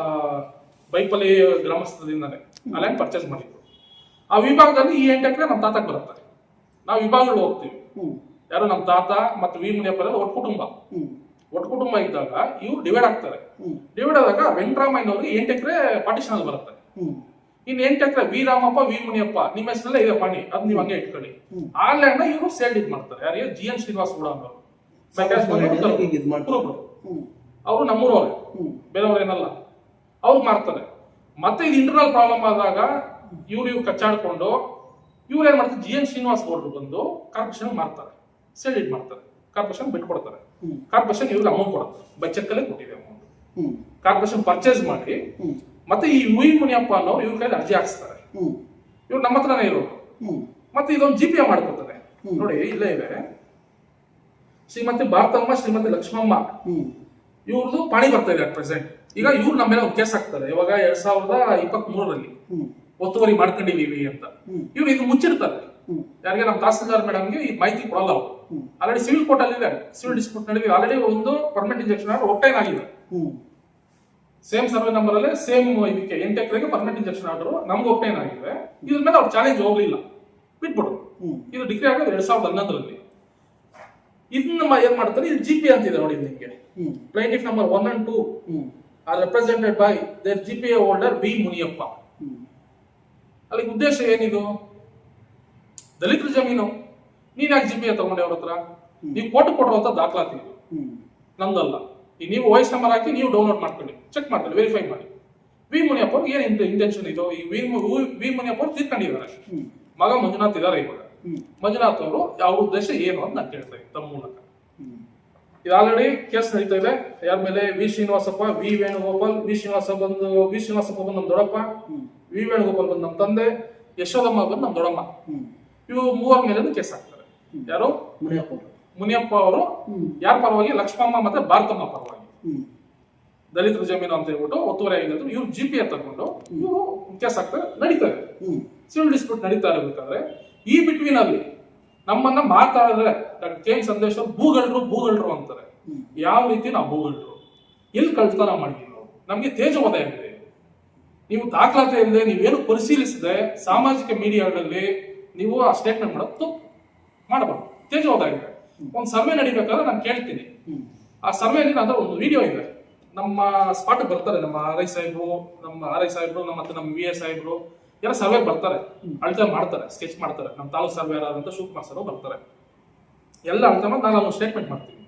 Speaker 1: ಬೈಪಲ್ಲಿ ಗ್ರಾಮಸ್ಥದಿಂದಾನೆ. ಅಲ್ಲೇ ಪರ್ಚೇಸ್ ಮಾಡಿದ್ರು. ಆ ವಿಭಾಗದಲ್ಲಿ ಈ ಎಂಟ್ ಎಕರೆ ನಮ್ಮ ತಾತಕ್ ಬರುತ್ತೆ ನಾವು ವಿಭಾಗಗಳು ಹೋಗ್ತೀವಿ
Speaker 2: ಹ್ಮ್.
Speaker 1: ಯಾರು ನಮ್ಮ ತಾತ ಮತ್ತು ವಿ ಮುನಿಯಪ್ಪ ಒಟ್ಟು ಕುಟುಂಬ.
Speaker 2: ಹ್ಮ್.
Speaker 1: ಒಟ್ಟು ಕುಟುಂಬ ಇದ್ದಾಗ ಇವ್ರು ಡಿವೈಡ್ ಆಗ್ತಾರೆ.
Speaker 2: ಹ್ಮ್.
Speaker 1: ಡಿವೈಡ್ ಆದಾಗ ವೆಂಕಟರಾಮಯ್ಯನವ್ರಿಗೆ ಎಂಟ್ ಎಕರೆ ಪಾರ್ಟಿಷನ್ ಅಲ್ಲಿ ಬರುತ್ತೆ.
Speaker 2: ಹ್ಮ್.
Speaker 1: ಇನ್ ಎಂಟು ಎಕರೆ ವಿ ರಾಮಪ್ಪ ವಿ ಮುನಿಯಪ್ಪ ನಿಮ್ಮ ಹೆಸರಲ್ಲೇ ಇದೆ ಪಾಣಿ ಅದ್ ನೀವು ಹಂಗೆ ಇಟ್ಕೊಳ್ಳಿ. ಆ ಲ್ಯಾಂಡ್ ಇವರು ಸೇಲ್ ಇದು ಮಾಡ್ತಾರೆ. ಯಾರು? ಜಿ ಎನ್ ಶ್ರೀನಿವಾಸ್ ಕೂಡ ಅನ್ನೋರು. ಅವರು. ನಮ್ಮೂರವ್ರೆ. ಬೇರೆಯವ್ರು ಏನಲ್ಲ. ಅವ್ರು ಮಾಡ್ತಾರೆ. ಮತ್ತೆ ಇದು ಇಂಟರ್ನಲ್ ಪ್ರಾಬ್ಲಮ್ ಆದಾಗ ಇವ್ರು ಇವ್ರು ಕಚ್ಚಾಡ್ಕೊಂಡು ಇವ್ರು ಏನ್ ಮಾಡ್ತಾರೆ? ಜಿ ಎನ್ ಶ್ರೀನಿವಾಸ್ ಗೌಡ್ರು ಬಂದು ಕಾರ್ಪೊರೇಷನ್ ಮಾಡ್ತಾರೆ. ಸೇಲ್ ಇಟ್ ಮಾಡ್ತಾರೆ. ಕಾರ್ಪೊರೇಷನ್ ಬಿಟ್ಕೊಡ್ತಾರೆ. ಕಾರ್ಪೊರೇಷನ್ ಇವ್ರಿಗೆ ಅಮೌಂಟ್ ಕೊಡುತ್ತೆ. ಬೈ ಕೊಟ್ಟಿದೆ ಅಮೌಂಟ್ ಕಾರ್ಪೊರೇಷನ್ ಪರ್ಚೇಸ್ ಮಾಡಿ ಮತ್ತೆ ಈ ವಿ ಮುನಿಯಪ್ಪ ಅನ್ನೋ ಇವ್ರ ಕೈಲಿ ಅರ್ಜಿ ಹಾಕಿಸ್ತಾರೆ. ಇವ್ರು ನಮ್ಮ ಹತ್ರನೇ ಇರೋರು. ಮತ್ತೆ ಇದೊಂದು ಜಿ ಪಿ ಎ ಮಾಡ್ಕೊತಾರೆ. ನೋಡಿ ಇಲ್ಲೇ ಇದೆ. ಶ್ರೀಮತಿ ಭಾರತಮ್ಮ ಶ್ರೀಮತಿ ಲಕ್ಷ್ಮಮ್ಮ. ಇವ್ರದ್ದು ಪಾಣಿ ಬರ್ತಾ ಇದೆ ಪ್ರೆಸೆಂಟ್ ಈಗ ಇವ್ರು ನಮ್ಮ ಮೇಲೆ ಒಂದು ಕೇಸ್ ಹಾಕ್ತಾರೆ. ಇವಾಗ ಎರಡ್ ಸಾವಿರದ ಇಪ್ಪತ್ತ್ ಮೂರರಲ್ಲಿ ಒತ್ತುವರಿ ಮಾಡ್ಕೊಂಡಿದೀವಿ ಅಂತ. ಇವ್ರು ಇದು ಮುಚ್ಚಿರ್ತಾರೆ. ಯಾರಿಗೆ ನಮ್ಮ ತಹಸೀಲ್ದಾರ್ ಮೇಡಮ್ಗೆ ಈ ಮಾಹಿತಿ ಕೊಡಲ್ಲ ಅವರು. ಆಲ್ರೆಡಿ ಸಿವಿಲ್ ಕೋರ್ಟ್ ಅಲ್ಲಿ ಇದೆ ಸಿವಿಲ್ ಡಿಸ್ಪ್ಯೂಟ್ ನಡುವೆ ಆಲ್ರೆಡಿ ಒಂದು ಪರ್ಮನೆಂಟ್ ಇಂಜೆಕ್ಷನ್ ಒಟ್ಟೈನ್ ಆಗಿದೆ. ಸೇಮ್ ಸರ್ವೆ ನಂಬರ್ ಅಲ್ಲೇ ಸೇಮ್ ಇದಕ್ಕೆ ಎಂಟು ಎಕರೆಗೆ ಪರ್ಮನೆಂಟ್ ಇಂಜೆಕ್ಷನ್ ಆರ್ಡರ್ ನಮ್ಗೆ ಒಪ್ಟೈನ್ ಆಗಿದೆ ಇದ್ರ ಮೇಲೆ ಅವ್ರು ಚಾಲೆಂಜ್ ಹೋಗ್ಲಿಲ್ಲ.
Speaker 2: ಬಿಟ್ಬಿಡು.
Speaker 1: ಇದು ಡಿಗ್ರಿ ಆಗೋದು ಎರಡ್ ಸಾವಿರದ ಹನ್ನೊಂದರಲ್ಲಿ. ಇದನ್ನ ಏನ್ ಮಾಡ್ತಾರೆ? ಇದು ಜಿ ಪಿ ಅಂತಿದೆ ನೋಡಿ ನಿಮಗೆ plaintiff number one and two are represented by their G P A holder B Muniyappa ಅಲ್ಲಿ ಉದ್ದೇಶ ಏನಿದು? ದಲಿತರ ಜಮೀನು. ನೀನ್ ಯಾಕೆ ಜಿ ಪಿ ಎ ತಗೊಂಡೆ ಅವ್ರ ಹತ್ರ? ನೀವು ಕೋರ್ಟ್ ಕೊಡುವಂತ ದಾಖಲಾತಿ ನಂದಲ್ಲ ಈಗ ನೀವು ವಾಯ್ಸ್ ನಂಬರ್ ಹಾಕಿ ನೀವು ಡೌನ್ಲೋಡ್ ಮಾಡ್ಕೊಳ್ಳಿ. ಚೆಕ್ ಮಾಡ್ಕೊಳ್ಳಿ ವೆರಿಫೈ ಮಾಡಿ. ವಿ ಮುನಿಯಪ್ಪ ಅವ್ರಿಗೆ ಏನು ಇಂಟೆನ್ಷನ್ ಇದು? ಈ ವಿ ವಿ ಮುನಿಯಪ್ಪ ಅವ್ರು ತೀರ್ಕೊಂಡಿದ್ದಾರೆ ಮಗ ಮಂಜುನಾಥ್ ಇದಾರೆ ಇವಾಗ. ಮಂಜುನಾಥ್ ಅವರು ಯಾವ ಉದ್ದೇಶ ಏನು ಅಂತ ನಾನು ಕೇಳ್ತಾ ಇದ್ದೀನಿ ತಮ್ಮ ಮೂಲಕ. ಇದು ಆಲ್ರೆಡಿ ಕೇಸ್ ನಡೀತಾ ಇದೆ. ಯಾರ ಮೇಲೆ? V Srinivasappa V Venugopal V Srinivasa ಬಂದು ವಿ ಶ್ರೀನಿವಾಸಪ್ಪ ಬಂದು ನಮ್ಮ ದೊಡ್ಡಪ್ಪ. ವಿ ವೇಣುಗೋಪಾಲ್ ಬಂದು ನಮ್ಮ ತಂದೆ. ಯಶೋದಮ್ಮ ಬಂದು ನಮ್ಮ ದೊಡ್ಡಮ್ಮ. ಇವು ಮೂವರ ಮೇಲೆ ಕೇಸ್ ಹಾಕ್ತಾರೆ ಯಾರು?
Speaker 2: ಮುನಿಯಪ್ಪ
Speaker 1: ಮುನಿಯಪ್ಪ ಅವರು ಯಾರ ಪರವಾಗಿ? ಲಕ್ಷ್ಮಮ್ಮ ಮತ್ತೆ ಭಾರತಮ್ಮ ಪರವಾಗಿ. ದಲಿತರ ಜಮೀನು ಅಂತ ಹೇಳ್ಬಿಟ್ಟು ಒತ್ತುವರಿ ಆಗಿದೆ ಅಂದ್ರೆ ಇವ್ರು ಜಿ ಪಿ ತಗೊಂಡು ಇವರು ಕೇಸ್ ಹಾಕ್ತಾರೆ ನಡೀತಾರೆ ಸಿವಿಲ್ ಡಿಸ್ಪ್ಯೂಟ್ ನಡೀತಾ ಇರಬೇಕಾದ್ರೆ ಈ ಬಿಟ್ವೀನ್ ಅಲ್ಲಿ ನಮ್ಮನ್ನ ಮಾತಾಡಿದ್ರೆ ಡಾಕ್ಟರ್ ಕೆ. ಎನ್. ಸಂದೇಶ್ ಅವರು ಭೂಗಳ್ರು ಭೂಗಳ್ರು ಅಂತಾರೆ. ಯಾವ ರೀತಿ ನಾವು ಭೂಗಳ್ರು ಎಲ್ಲಿ ಕಳ್ತನ ಮಾಡಿದ್ರು? ನಾವು ನಮಗೆ ಇದೆ ಆಗಿದೆ. ನೀವು ದಾಖಲಾತಿ ಇಲ್ಲದೆ ನೀವೇನು ಪರಿಶೀಲಿಸದೆ ಸಾಮಾಜಿಕ ಮೀಡಿಯಾಗಳಲ್ಲಿ ನೀವು ಆ ಸ್ಟೇಟ್ಮೆಂಟ್ ಮಾಡೋದು ತಪ್ಪು ಮಾಡಬಾರ್ದು. ತೇಜವಾದಾಗಿದೆ ಒಂದು ಸರ್ವೆ ನಡಿಬೇಕಾದ್ರೆ ನಾನು ಕೇಳ್ತೀನಿ. ಆ ಸರ್ವೆಯಲ್ಲಿ ನಾನು ಒಂದು ವಿಡಿಯೋ ಇದೆ. ನಮ್ಮ ಸ್ಪಾಟ್ ಬರ್ತಾರೆ ನಮ್ಮ ಆರ್ ಐ ಸಾಹೇಬ್ರು ನಮ್ಮ ಆರ್ ಐ ಸಾಹೇಬ್ರು ನಮ್ಮ ಮತ್ತೆ ನಮ್ಮ ವಿ ಎ ಸಾಹೇಬ್ರು ಎಲ್ಲ ಸರ್ವೆ ಬರ್ತಾರೆ. ಅಳತೆ ಮಾಡ್ತಾರೆ ಸ್ಕೆಚ್ ಮಾಡ್ತಾರೆ. ನಮ್ಮ ತಾಲೂಕ್ ಸರ್ವೆ ಆದಂತ ಶಿವಕುಮಾರ್ ಸರ್ ಬರ್ತಾರೆ. ಎಲ್ಲ ಅಳತೆ ಮಾಡಿ ನಾನು ಒಂದು ಸ್ಟೇಟ್ಮೆಂಟ್ ಮಾಡ್ತೀನಿ.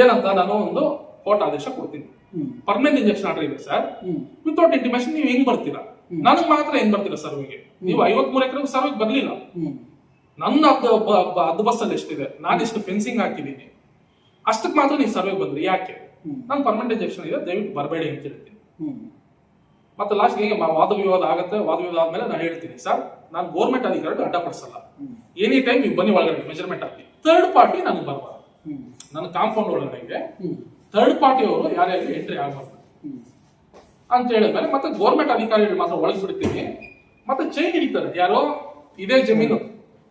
Speaker 1: ಏನಂತ ನಾನು ಒಂದು ಕೋರ್ಟ್ ಆದೇಶ ಕೊಡ್ತೀನಿ. ಪರ್ಮನೆಂಟ್ ಇಂಜೆಕ್ಷನ್ ಆರ್ಡರ್ ಇದೆ ಸರ್ ವಿತೌಟ್ ಇಂಟಿಮೇಷನ್ ನೀವು ಹೆಂಗ್ ಬರ್ತೀರಾ? ನನಗೆ ಮಾತ್ರ ಹೆಂಗ್ ಬರ್ತೀರಾ ಸರ್ವೆಗೆ? ನೀವು ಐವತ್ಮೂರು ಎಕರೆ ಸರ್ವೆಗೆ ಬರ್ಲಿಲ್ಲ. ನನ್ನ ಒಬ್ಬ ಅದು ಬಸ್ಸಲ್ಲಿ ಎಷ್ಟಿದೆ? ನಾನು ಎಷ್ಟು ಫೆನ್ಸಿಂಗ್ ಹಾಕಿದ್ದೀನಿ ಅಷ್ಟಕ್ಕೆ ಮಾತ್ರ ನೀವು ಸರ್ವೆ ಬಂದ್ರಿ. ಯಾಕೆ. ನಾನು ಪರ್ಮನೆಂಟ್ ಎಜೆಕ್ಷನ್ ಇದೆ ದಯವಿಟ್ಟು ಬರಬೇಡಿ ಅಂತ ಹೇಳ್ತೀನಿ. ಮತ್ತೆ ಲಾಸ್ಟ್ ಹೇಗೆ ವಾದ ವಿವಾದ ಆಗುತ್ತೆ ವಾದ ವಿವಾದ ಆದ್ಮೇಲೆ ನಾನು ಹೇಳ್ತೀನಿ ಸರ್ ನಾನು ಗೌರ್ಮೆಂಟ್ ಅಧಿಕಾರಿ ಅಡ್ಡಪಡಿಸಲ್ಲ ಎನಿ ಟೈಮ್ ನೀವು ಬನ್ನಿ ಒಳಗಡೆ ಮೆಜರ್ಮೆಂಟ್ ಹಾಕಿ ಥರ್ಡ್ ಪಾರ್ಟಿ ನನಗೆ ಬರಬಾರ್ದು. ನನ್ನ ಕಾಂಪೌಂಡ್ ಒಳಗಡೆಗೆ ಥರ್ಡ್ ಪಾರ್ಟಿ ಅವರು ಯಾರ್ಯಾರು ಎಂಟ್ರಿ ಆಗಬಾರ್ದು. ಅಂತ ಹೇಳಿದ್ಮೇಲೆ ಮತ್ತೆ ಗೌರ್ಮೆಂಟ್ ಅಧಿಕಾರಿಗಳು ಮಾತ್ರ ಒಳಗೆ ಬಿಡ್ತೀನಿ. ಮತ್ತೆ ಚೈನ್ ಹಿಡಿತಾರೆ. ಯಾರೋ? ಇದೇ ಜಮೀನು.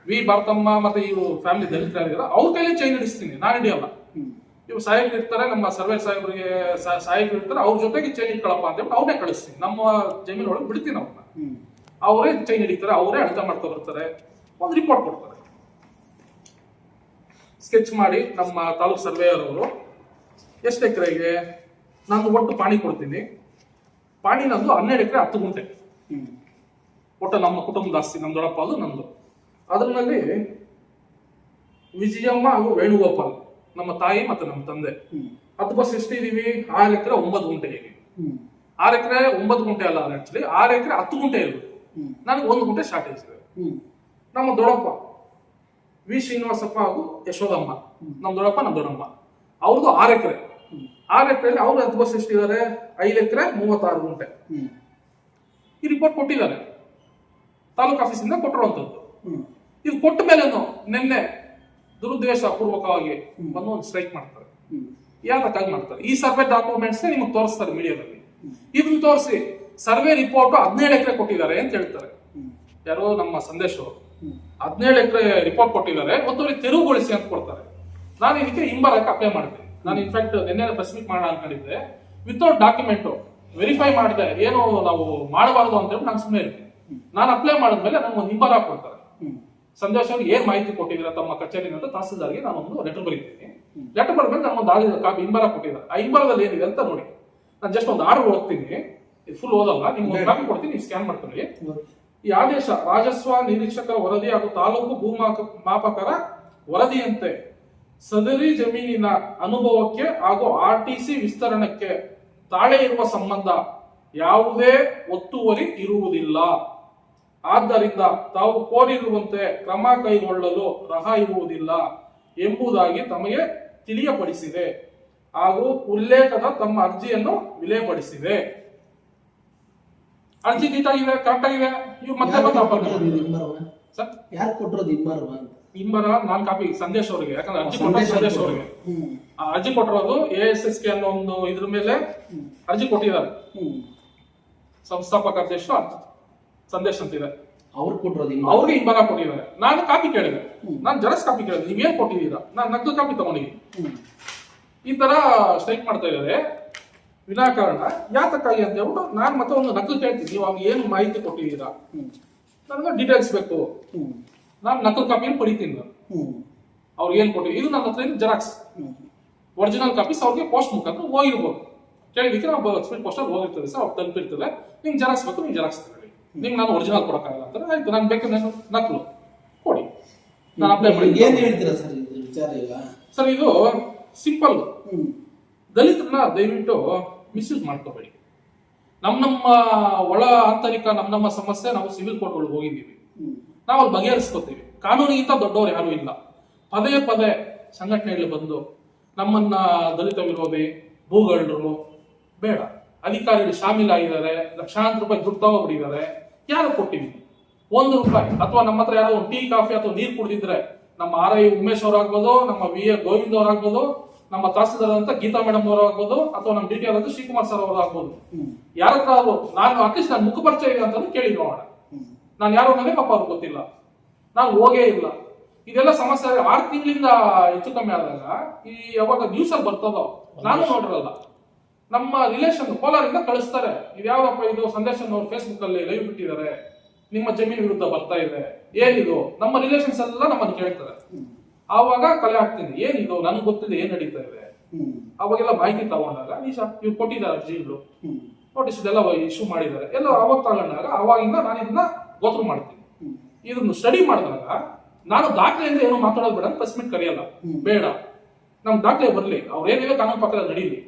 Speaker 1: ವಿ ಭಾರತಮ್ಮ ಮತ್ತೆ ಇವು ಫ್ಯಾಮಿಲಿ ದಲಿತ ಯಾರಿದಾರ ಅವ್ರ ಕೈಲಿ ಚೈನ್ ಹಿಡಿಸ್ತೀನಿ ನಾನು ಹಿಡಿಯಲ್ಲ
Speaker 2: ಅಲ್ಲ.
Speaker 1: ಇವು ಸಾಹೇಬ್ ಇರ್ತಾರೆ ನಮ್ಮ ಸರ್ವೆ ಸಾಹೇಬ್ರಿಗೆ ಸಾ- ಸಾಹೇಬ್ರು ಇರ್ತಾರೆ ಅವ್ರ ಜೊತೆಗೆ ಚೈನ್ ಇಟ್ಕೊಳಪ್ಪ ಅಂತ ಹೇಳ್ಬಿಟ್ಟು ಅವ್ರನ್ನೇ ಕಳಿಸ್ತೀನಿ. ನಮ್ಮ ಜಮೀನು ಒಳಗೆ ಬಿಡ್ತೀನಿ ಅವ್ರನ್ನ ಅವರೇ ಚೈನ್ ಹಿಡಿತಾರೆ ಅವರೇ ಅಳತೆ ಮಾಡ್ಕೊ ಬರ್ತಾರೆ ಒಂದು ರಿಪೋರ್ಟ್ ಕೊಡ್ತಾರೆ. ಸ್ಕೆಚ್ ಮಾಡಿ ನಮ್ಮ ತಾಲೂಕ್ ಸರ್ವೇಯರ್ ಅವರು ಎಷ್ಟು ಎಕರೆಗೆ ನಾನು ಒಟ್ಟು ಪಾಣಿ ಕೊಡ್ತೀನಿ. ಪಾಣಿ ನಂದು ಹನ್ನೆರಡು ಎಕರೆ ಹತ್ತು ಗುಂಟೆ. ಒಟ್ಟು ನಮ್ಮ ಕುಟುಂಬದ ಜಾಸ್ತಿ ನಮ್ಮ ದೊಡ್ಡಪ್ಪ ಅದು ನಂದು. ಅದರಲ್ಲಿ ವಿಜಯಮ್ಮ ಹಾಗೂ ವೇಣುಗೋಪಾಲ್ ನಮ್ಮ ತಾಯಿ ಮತ್ತು ನಮ್ಮ ತಂದೆ. ಹತ್ತು ಬಸ್ ಎಷ್ಟಿದೀವಿ ಆರು ಎಕರೆ ಒಂಬತ್ತು ಗುಂಟೆ ಹೇಗೆ ಆರು ಎಕರೆ ಒಂಬತ್ತು ಗುಂಟೆ ಅಲ್ಲ ಆಕ್ಚುಲಿ ಆರು ಎಕರೆ ಹತ್ತು ಗುಂಟೆ ಇರಬೇಕು. ನನಗೆ ಒಂದು ಗುಂಟೆ ಶಾರ್ಟೇಜ್ ಇದೆ. ನಮ್ಮ ದೊಡ್ಡಪ್ಪ ವಿ ಶ್ರೀನಿವಾಸಪ್ಪ ಹಾಗೂ ಯಶೋದಮ್ಮ. ನಮ್ಮ ದೊಡ್ಡಪ್ಪ ನಮ್ಮ ದೊಡ್ಡಮ್ಮ. ಅವ್ರದ್ದು ಆರು ಎಕರೆ. ಆರು ಎಕರೆಯಲ್ಲಿ ಅವ್ರು ಹತ್ತು ಬಸ್ ಎಷ್ಟಿದ್ದಾರೆ ಐದು ಎಕರೆ ಮೂವತ್ತಾರು ಗುಂಟೆ. ಈ ರಿಪೋರ್ಟ್ ಕೊಟ್ಟಿದ್ದಾರೆ. ತಾಲೂಕು ಆಫೀಸಿಂದ ಕೊಟ್ಟಿರುವಂತದ್ದು.
Speaker 2: ಹ್ಮ್.
Speaker 1: ಇದು ಕೊಟ್ಟ ಮೇಲೆ ನಿನ್ನೆ ದುರುದ್ದೇಶ ಪೂರ್ವಕವಾಗಿ ಬಂದು ಒಂದು ಸ್ಟ್ರೈಕ್ ಮಾಡ್ತಾರೆ. ಯಾತಕ್ಕಾಗಿ ಮಾಡ್ತಾರೆ? ಈ ಸರ್ವೆ ಡಾಕ್ಯುಮೆಂಟ್ಸ್ ನಿಮಗೆ ತೋರಿಸ್ತಾರೆ ಮೀಡಿಯಾದಲ್ಲಿ. ಇದನ್ನ ತೋರಿಸಿ ಸರ್ವೆ ರಿಪೋರ್ಟ್ ಹದಿನೇಳು ಎಕರೆ ಕೊಟ್ಟಿದ್ದಾರೆ ಅಂತ ಹೇಳ್ತಾರೆ. ಯಾರೋ ನಮ್ಮ ಸಂದೇಶ ಅವರು ಹದಿನೇಳು ಎಕರೆ ರಿಪೋರ್ಟ್ ಕೊಟ್ಟಿದ್ದಾರೆ. ಒತ್ತುವರಿ ತೆರವುಗೊಳಿಸಿ ಅಂತ ಕೊಡ್ತಾರೆ. ನಾನು ಇದಕ್ಕೆ ಹಿಂಬರಕ್ಕೆ ಅಪ್ಲೈ ಮಾಡಿದೆ? ನಾನು ಇನ್ಫ್ಯಾಕ್ಟ್ ನಿನ್ನೆ ಮೀಟ್ ಮಾಡೋಣ ಅನ್ಕೊಂಡಿದ್ದೆ. ವಿತೌಟ್ ಡಾಕ್ಯುಮೆಂಟ್ ವೆರಿಫೈ ಮಾಡಿದೆ. ಏನು ನಾವು ಮಾಡಬಾರ್ದು ಅಂತ ಹೇಳಿ ನಾನು ಸುಮ್ಮನೆ ಇರ್ತೀನಿ ನಾನು ಅಪ್ಲೈ ಮಾಡಿದ್ಮೇಲೆ ನನಗೆ ಒಂದು ಹಿಂಬರ ಕೊಡ್ತಾರೆ. ಸಂದೇಶ್ ಅವ್ರಿಗೆ ಏನ್ ಮಾಹಿತಿ ಕೊಟ್ಟಿದ್ದೀರಾ ತಮ್ಮ ಕಚೇರಿ ಅಂತ ತಹಸೀಲ್ದಾರ್ಗೆ ನಾನು ಒಂದು ಲೆಟರ್ ಬರೀತೀನಿ. ಲೆಟರ್ ಮೇಲೆ ನಾನು ಒಂದು ಆಡಿದ ಕಾಪಿ ಹಿಂಬಾರ ಕೊಟ್ಟಿದ್ದಾರೆ. ಆ ಹಿಂಬಾರದಲ್ಲಿ ಏನಿದೆ ಅಂತ ನೋಡಿ. ನಾನು ಜಸ್ಟ್ ಒಂದು ಆರ್ಡರ್ ಓದ್ತೀನಿ. ಇದು ಫುಲ್ ಓದಲ್ಲ ನಿಮ್ಗೆ ಒಂದು ಕಾಪಿ ಕೊಡ್ತೀನಿ ನೀವು ಸ್ಕ್ಯಾನ್ ಮಾಡ್ತೀನಿ ಈ ಆದೇಶ ರಾಜಸ್ವ ನಿರೀಕ್ಷಕರ ವರದಿ ಹಾಗೂ ತಾಲೂಕು ಭೂಮಾಕ ಮಾಪಕರ ವರದಿಯಂತೆ ಸದರಿ ಜಮೀನಿನ ಅನುಭವಕ್ಕೆ ಹಾಗೂ ಆರ್ ಟಿ ಸಿ ವಿಸ್ತರಣಕ್ಕೆ ತಾಳೆ ಇರುವ ಸಂಬಂಧ ಯಾವುದೇ ಒತ್ತುವರಿ ಇರುವುದಿಲ್ಲ. ಆದ್ದರಿಂದ ತಾವು ಕೋರಿರುವಂತೆ ಕ್ರಮ ಕೈಗೊಳ್ಳಲು ರಹ ಇರುವುದಿಲ್ಲ ಎಂಬುದಾಗಿ ತಮಗೆ ತಿಳಿಯಪಡಿಸಿದೆ. ಹಾಗೂ ಉಲ್ಲೇಖದ ತಮ್ಮ ಅರ್ಜಿಯನ್ನು ವಿಲೇಪಡಿಸಿದೆ. ಅರ್ಜಿ ಇದೆ ಕರೆಕ್ಟ್ ಆಗಿದೆ ಇವು ಮತ್ತೆ
Speaker 2: ಯಾರು ಕೊಟ್ಟಿರೋದು
Speaker 1: ಇಂಬರ ನಾನ್ ಕಾಪಿ ಸಂದೇಶ್ ಅವರಿಗೆ. ಯಾಕಂದ್ರೆ ಅರ್ಜಿ ಕೊಟ್ಟರೆ ಸಂದೇಶ್ ಅವರಿಗೆ. ಆ ಅರ್ಜಿ ಕೊಟ್ಟಿರೋದು ಎ ಎಸ್ ಎಸ್ ಕೆ ಅನ್ನೋ ಒಂದು ಇದ್ರ ಮೇಲೆ ಅರ್ಜಿ ಕೊಟ್ಟಿದ್ದಾರೆ. ಸಂಸ್ಥಾಪಕ ಅಧ್ಯಕ್ಷ ಸಂದೇಶ್ ಅಂತಿದೆ.
Speaker 2: ಅವ್ರು ಕೊಟ್ಟಿರೋದು
Speaker 1: ಅವ್ರಿಗೆ ಹಿಂಭಾಗ ಕೊಟ್ಟಿದ್ದಾರೆ ನಾನು ಕಾಪಿ ಕೇಳಿದೆ. ನಾನು ಜೆರಾಕ್ಸ್ ಕಾಪಿ ಕೇಳಿದೆ. ನೀವೇನ್ ಕೊಟ್ಟಿದ್ದೀರಾ? ನಾನು ನಕಲು ಕಾಪಿ ತಗೊಂಡಿದ್ದೀನಿ. ಈ ತರ ಸ್ಟ್ರೈಕ್ ಮಾಡ್ತಾ ಇದ್ದಾರೆ. ವಿನಾಕಾರಣ. ಯಾತಕ್ಕಾಗಿ ಅಂತ ಹೇಳ್ಬಿಟ್ಟು ನಾನು ಮತ್ತೆ ಒಂದು ನಕಲು ಕೇಳ್ತೀನಿ. ನೀವು ಅವ್ರಿಗೆ ಏನು ಮಾಹಿತಿ ಕೊಟ್ಟಿದ್ದೀರಾ? ನನಗೆ ಡೀಟೇಲ್ಸ್ ಬೇಕು. ನಾನು ನಕಲು ಕಾಪಿಯನ್ನು ಪಡಿತೀನಿ ನಾನು. ಅವ್ರಿಗೆ ಏನು ಕೊಟ್ಟಿದ್ದೀವಿ ಇದು ನನ್ನ ಹತ್ರ ಜೆರಾಕ್ಸ್.
Speaker 2: ಹ್ಮ್.
Speaker 1: ಒರಿಜಿನಲ್ ಕಾಪೀಸ್ ಅವ್ರಿಗೆ ಪೋಸ್ಟ್ ಮುಖಾಂತರ ಹೋಗಿರ್ಬೋದು. ಕೇಳಿದಕ್ಕೆ ನಾವು ಸ್ಪೀಡ್ ಪೋಸ್ಟ್ ಅಲ್ಲಿ ಹೋಗಿರ್ತದೆ. ಸರ್ ಅವ್ರು ತಲುಪಿರ್ತದೆ. ನಿಮ್ಗೆ ಜೆರಾಕ್ಸ್ ಬೇಕು ನಿಮ್ಗೆ ಜೆರಾಕ್ಸ್ ನಿಮ್ಗೆ ನಾನು ಒರಿಜಿನಲ್ ಕೊಡೋಕ್ಕಾಗಲ್ಲ ಅಂದ್ರೆ ಆಯ್ತು ನಾನು ಬೇಕು ನಾನು ನಕಲು. ಕೊಡಿ. ನಾನು ಅಪ್ಲೈ ಮಾಡಿ
Speaker 2: ಏನು ಹೇಳ್ತೀರಾ ಸರ್ ಇದು ವಿಚಾರ ಈಗ?
Speaker 1: ಸರ್ ಇದು ಸಿಂಪಲ್ ದಲಿತರನ್ನ ದಯವಿಟ್ಟು ಮಿಸ್ಯೂಸ್ ಮಾಡ್ಕೋಬೇಡಿ. ನಮ್ಮ ನಮ್ಮ ಒಳ ಆಂತರಿಕ ನಮ್ಮ ನಮ್ಮ ಸಮಸ್ಯೆ ನಾವು ಸಿವಿಲ್ ಕೋರ್ಟ್ಗಳಿಗೆ ಹೋಗಿದ್ದೀವಿ.
Speaker 2: ಹ್ಮ್.
Speaker 1: ನಾವು ಅಲ್ಲಿ ಬಗೆಹರಿಸ್ಕೋತೀವಿ ಕಾನೂನಿಗಿಂತ ದೊಡ್ಡವರು ಯಾರು ಇಲ್ಲ. ಪದೇ ಪದೇ ಸಂಘಟನೆಗಳು ಬಂದು ನಮ್ಮನ್ನ ದಲಿತ ವಿರೋಧಿ ಭೂಗಳ್ಳರು ಬೇಡ. ಅಧಿಕಾರಿಗಳು ಶಾಮೀಲಾಗಿದ್ದಾರೆ. ಲಕ್ಷಾಂತರ ರೂಪಾಯಿ ದುಡ್ಡು ತಗೋಬಿಟ್ಟಿದ್ದಾರೆ. ಯಾರು ಕೊಟ್ಟಿವಿ ಒಂದು ರೂಪಾಯಿ. ಅಥವಾ ನಮ್ಮ ಹತ್ರ ಯಾರೋ ಒಂದು ಟೀ ಕಾಫಿ ಅಥವಾ ನೀರು ಕುಡಿದಿದ್ರೆ ನಮ್ಮ ಆರ್ ಐ ಉಮೇಶ್ ಅವರಾಗ್ಬೋದು ನಮ್ಮ ವಿ ಎ ಗೋವಿಂದ್ ಅವರಾಗ್ಬೋದು ನಮ್ಮ ತಹಸೀಲ್ದಾರ್ ಅಂತ ಗೀತಾ ಮೇಡಮ್ ಅವರಾಗ್ಬೋದು ಅಥವಾ ನಮ್ಮ ಡಿ ಟಿ ಆದಂತ ಶ್ರೀಕುಮಾರ್ ಸರ್ ಅವರಾಗ್ಬೋದು.
Speaker 2: ಆಗ್ಬೋದು
Speaker 1: ಯಾರ ಹತ್ರ ಅವರು ನಾನು ಅಟ್ಲೀಸ್ಟ್ ನಾನು ಮುಖಪರಿಚಯ ಇದೆ ಅಂತ ಕೇಳಿ ನೋಡೋಣ. ನಾನು ಯಾರು ಅನ್ನೋದೇ ಪಾಪ ಅವ್ರಿಗೆ ಗೊತ್ತಿಲ್ಲ. ನಾನು ಹೋಗೇ ಇಲ್ಲ. ಇದೆಲ್ಲ ಸಮಸ್ಯೆ ಆರು ತಿಂಗಳಿಂದ ಹೆಚ್ಚು ಕಮ್ಮಿ ಆದಾಗ ಈ ಯಾವಾಗ ನ್ಯೂಸ್ ಅಲ್ಲಿ ಬರ್ತದೋ ನಾನು ನೋಡಿರಲ್ಲ. ನಮ್ಮ ರಿಲೇಷನ್ ಕೋಲಾರಿಂದ ಕಳಿಸ್ತಾರೆ. ಇದು ಯಾವ್ದಪ್ಪ ಇದು ಸಂದೇಶ ಫೇಸ್ಬುಕ್ ಅಲ್ಲಿ ಲೈವ್ ಬಿಟ್ಟಿದ್ದಾರೆ. ನಿಮ್ಮ ಜಮೀನು ವಿರುದ್ಧ ಬರ್ತಾ ಇದೆ. ಏನಿದು? ನಮ್ಮ ರಿಲೇಷನ್ಸ್ ಎಲ್ಲ ನಮ್ಮನ್ನು ಕೇಳ್ತಾರೆ. ಆವಾಗ ಕಲೆ ಹಾಕ್ತೀನಿ. ಏನಿದು? ನನಗೆ ಗೊತ್ತಿದೆ ಏನ್ ನಡೀತಾ ಇದೆ. ಅವಾಗೆಲ್ಲ ಮಾಹಿತಿ ತಗೊಂಡಾಗ ನಿಜ ಇವ್ರು ಕೊಟ್ಟಿದ್ದಾರೆ ಅರ್ಜಿಗಳು. ನೋಟಿಸ್ ಇದೆಲ್ಲ ಇಶ್ಯೂ ಮಾಡಿದ್ದಾರೆ. ಎಲ್ಲ ಅವಾಗ ತಗೊಂಡಾಗ ಅವಾಗಿಂದ ನಾನು ಇದನ್ನ ಗೋತ್ರ ಮಾಡ್ತೀನಿ. ಇದನ್ನು ಸ್ಟಡಿ ಮಾಡಿದಾಗ, ನಾನು ದಾಖಲೆಯಿಂದ ಏನು ಮಾತಾಡೋದು ಬೇಡ ಪ್ರೆಸ್ ಮೀಟ್ ಕರೆಯಲ್ಲ.
Speaker 2: ಬೇಡ.
Speaker 1: ನಮ್ ದಾಖಲೆ ಬರ್ಲಿ. ಅವ್ರು ಏನಿದೆ ಕಾನೂನು ಪತ್ರ ನಡೀಲಿ.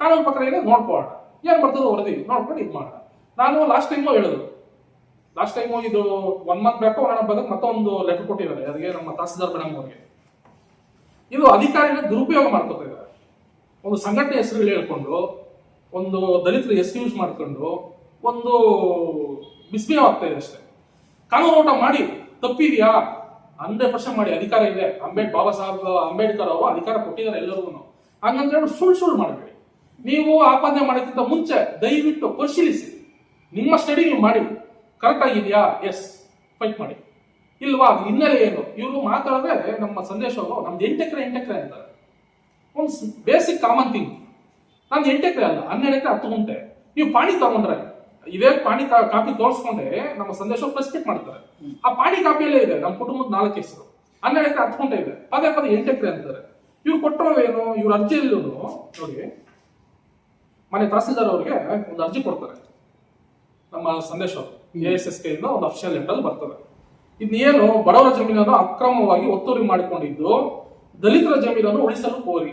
Speaker 1: ಕಾನೂನು ಪತ್ರ ಏನಿದೆ ನೋಡ್ಕೊಳ್ಳೋಣ. ಏನು ಬರ್ತದೆ ವರದಿ, ನೋಡ್ಕೊಂಡು ಇದು ಮಾಡೋಣ. ನಾನು ಲಾಸ್ಟ್ ಟೈಮು ಹೇಳಿದ್ರು ಲಾಸ್ಟ್ ಟೈಮು ಇದು ಒನ್ ಮಂತ್ ಬ್ಯಾಕ್ ಒನ್ ಬಂದಾಗ ಮತ್ತೊಂದು ಲೆಟರ್ ಕೊಟ್ಟಿದ್ದಾರೆ. ಅದಕ್ಕೆ ನಮ್ಮ ತಹಸೀಲ್ದಾರ್ ಮೇಡಮ್ ಅವರಿಗೆ. ಇದು ಅಧಿಕಾರಿಗಳ ದುರುಪಯೋಗ ಮಾಡ್ಕೊತಾ ಇದ್ದಾರೆ. ಒಂದು ಸಂಘಟನೆ ಹೆಸರುಗಳು ಹೇಳ್ಕೊಂಡು, ಒಂದು ದಲಿತರು ಎಸ್ ಯೂಸ್ ಮಾಡ್ಕೊಂಡು, ಒಂದು ಮಿಸ್ಬಿಹೇವ್ ಆಗ್ತಾ ಇದೆ ಅಷ್ಟೇ. ಕಾನೂನು ಓಟ ಮಾಡಿ, ತಪ್ಪಿದೆಯಾ? ಹಂಡ್ರೆಡ್ ಪರ್ಸೆಂಟ್ ಮಾಡಿ, ಅಧಿಕಾರ ಇದೆ. ಅಂಬೇಡ್ ಬಾಬಾ ಸಾಹೇಬ್ ಅಂಬೇಡ್ಕರ್ ಅವರು ಅಧಿಕಾರ ಕೊಟ್ಟಿದ್ದಾರೆ ಎಲ್ಲರಿಗೂ. ಹಂಗಂತ ಹೇಳಿ ಸುಳ್ಳು ಸುಳ್ಳು ಮಾಡಬೇಡಿ. ನೀವು ಆಪಾದನೆ ಮಾಡೋಕ್ಕಿಂತ ಮುಂಚೆ ದಯವಿಟ್ಟು ಪರಿಶೀಲಿಸಿ. ನಿಮ್ಮ ಸ್ಟಡಿ ನೀವು ಮಾಡಿ. ಕರೆಕ್ಟ್ ಆಗಿದೆಯಾ? ಎಸ್ ಫೈಟ್ ಮಾಡಿ. ಇಲ್ವಾ? ಹಿನ್ನೆಲೆ ಏನು? ಇವರು ಮಾತಾಡಿದ್ರೆ ನಮ್ಮ ಸಂದೇಶವೋ ನಮ್ದು ಎಂಟು ಎಕರೆ ಅಂತ ಒಂದು ಬೇಸಿಕ್ ಕಾಮನ್ ಥಿಂಗ್ ನಂದು ಎಂಟು ಎಕರೆ ಅಲ್ಲ, ಹನ್ನೆರಡು ಎಕರೆ ಹತ್ತು ಗುಂಟೆ. ನೀವು ಪಾಣಿ ತಗೊಂಡ್ರೆ, ಇದೇ ಪಾಣಿ ಕಾಪಿ ತೋರಿಸ್ಕೊಂಡೆ ನಮ್ಮ ಸಂದೇಶ ಪ್ರೆಸ್ಪೆಕ್ಟ್ ಮಾಡ್ತಾರೆ. ಆ ಪಾಣಿ ಕಾಪಿಯಲ್ಲೇ ಇದೆ, ನಮ್ಮ ಕುಟುಂಬದ ನಾಲ್ಕು ಹೆಸರು. ಹನ್ನೆರಡು ಎಕರೆ ಹತ್ತು ಗುಂಟೆ ಇದೆ. ಪದೇ ಪದೇ ಎಂಟು ಎಕರೆ ಅಂತಾರೆ. ಇವ್ರು ಏನು? ಇವ್ರ ಅರ್ಜಿಯಲ್ಲೂ ನೋಡಿ. ಮನೆ ತಹಸೀಲ್ದಾರ್ ಅವರಿಗೆ ಒಂದು ಅರ್ಜಿ ಕೊಡ್ತಾರೆ. ನಮ್ಮ ಸಂದೇಶ ಎ ಎಸ್ ಎಸ್ ಕೆ ಇಂದ ಒಂದು ಅಫಿಷಿಯಲ್ ಲೆಟರ್ ಬರ್ತದೆ. ಇದೇನು ಬಡವರ ಜಮೀನನ್ನು ಅಕ್ರಮವಾಗಿ ಒತ್ತುವರಿ ಮಾಡಿಕೊಂಡಿದ್ದು ದಲಿತರ ಜಮೀನನ್ನು ಉಳಿಸಲು ಕೋರಿ.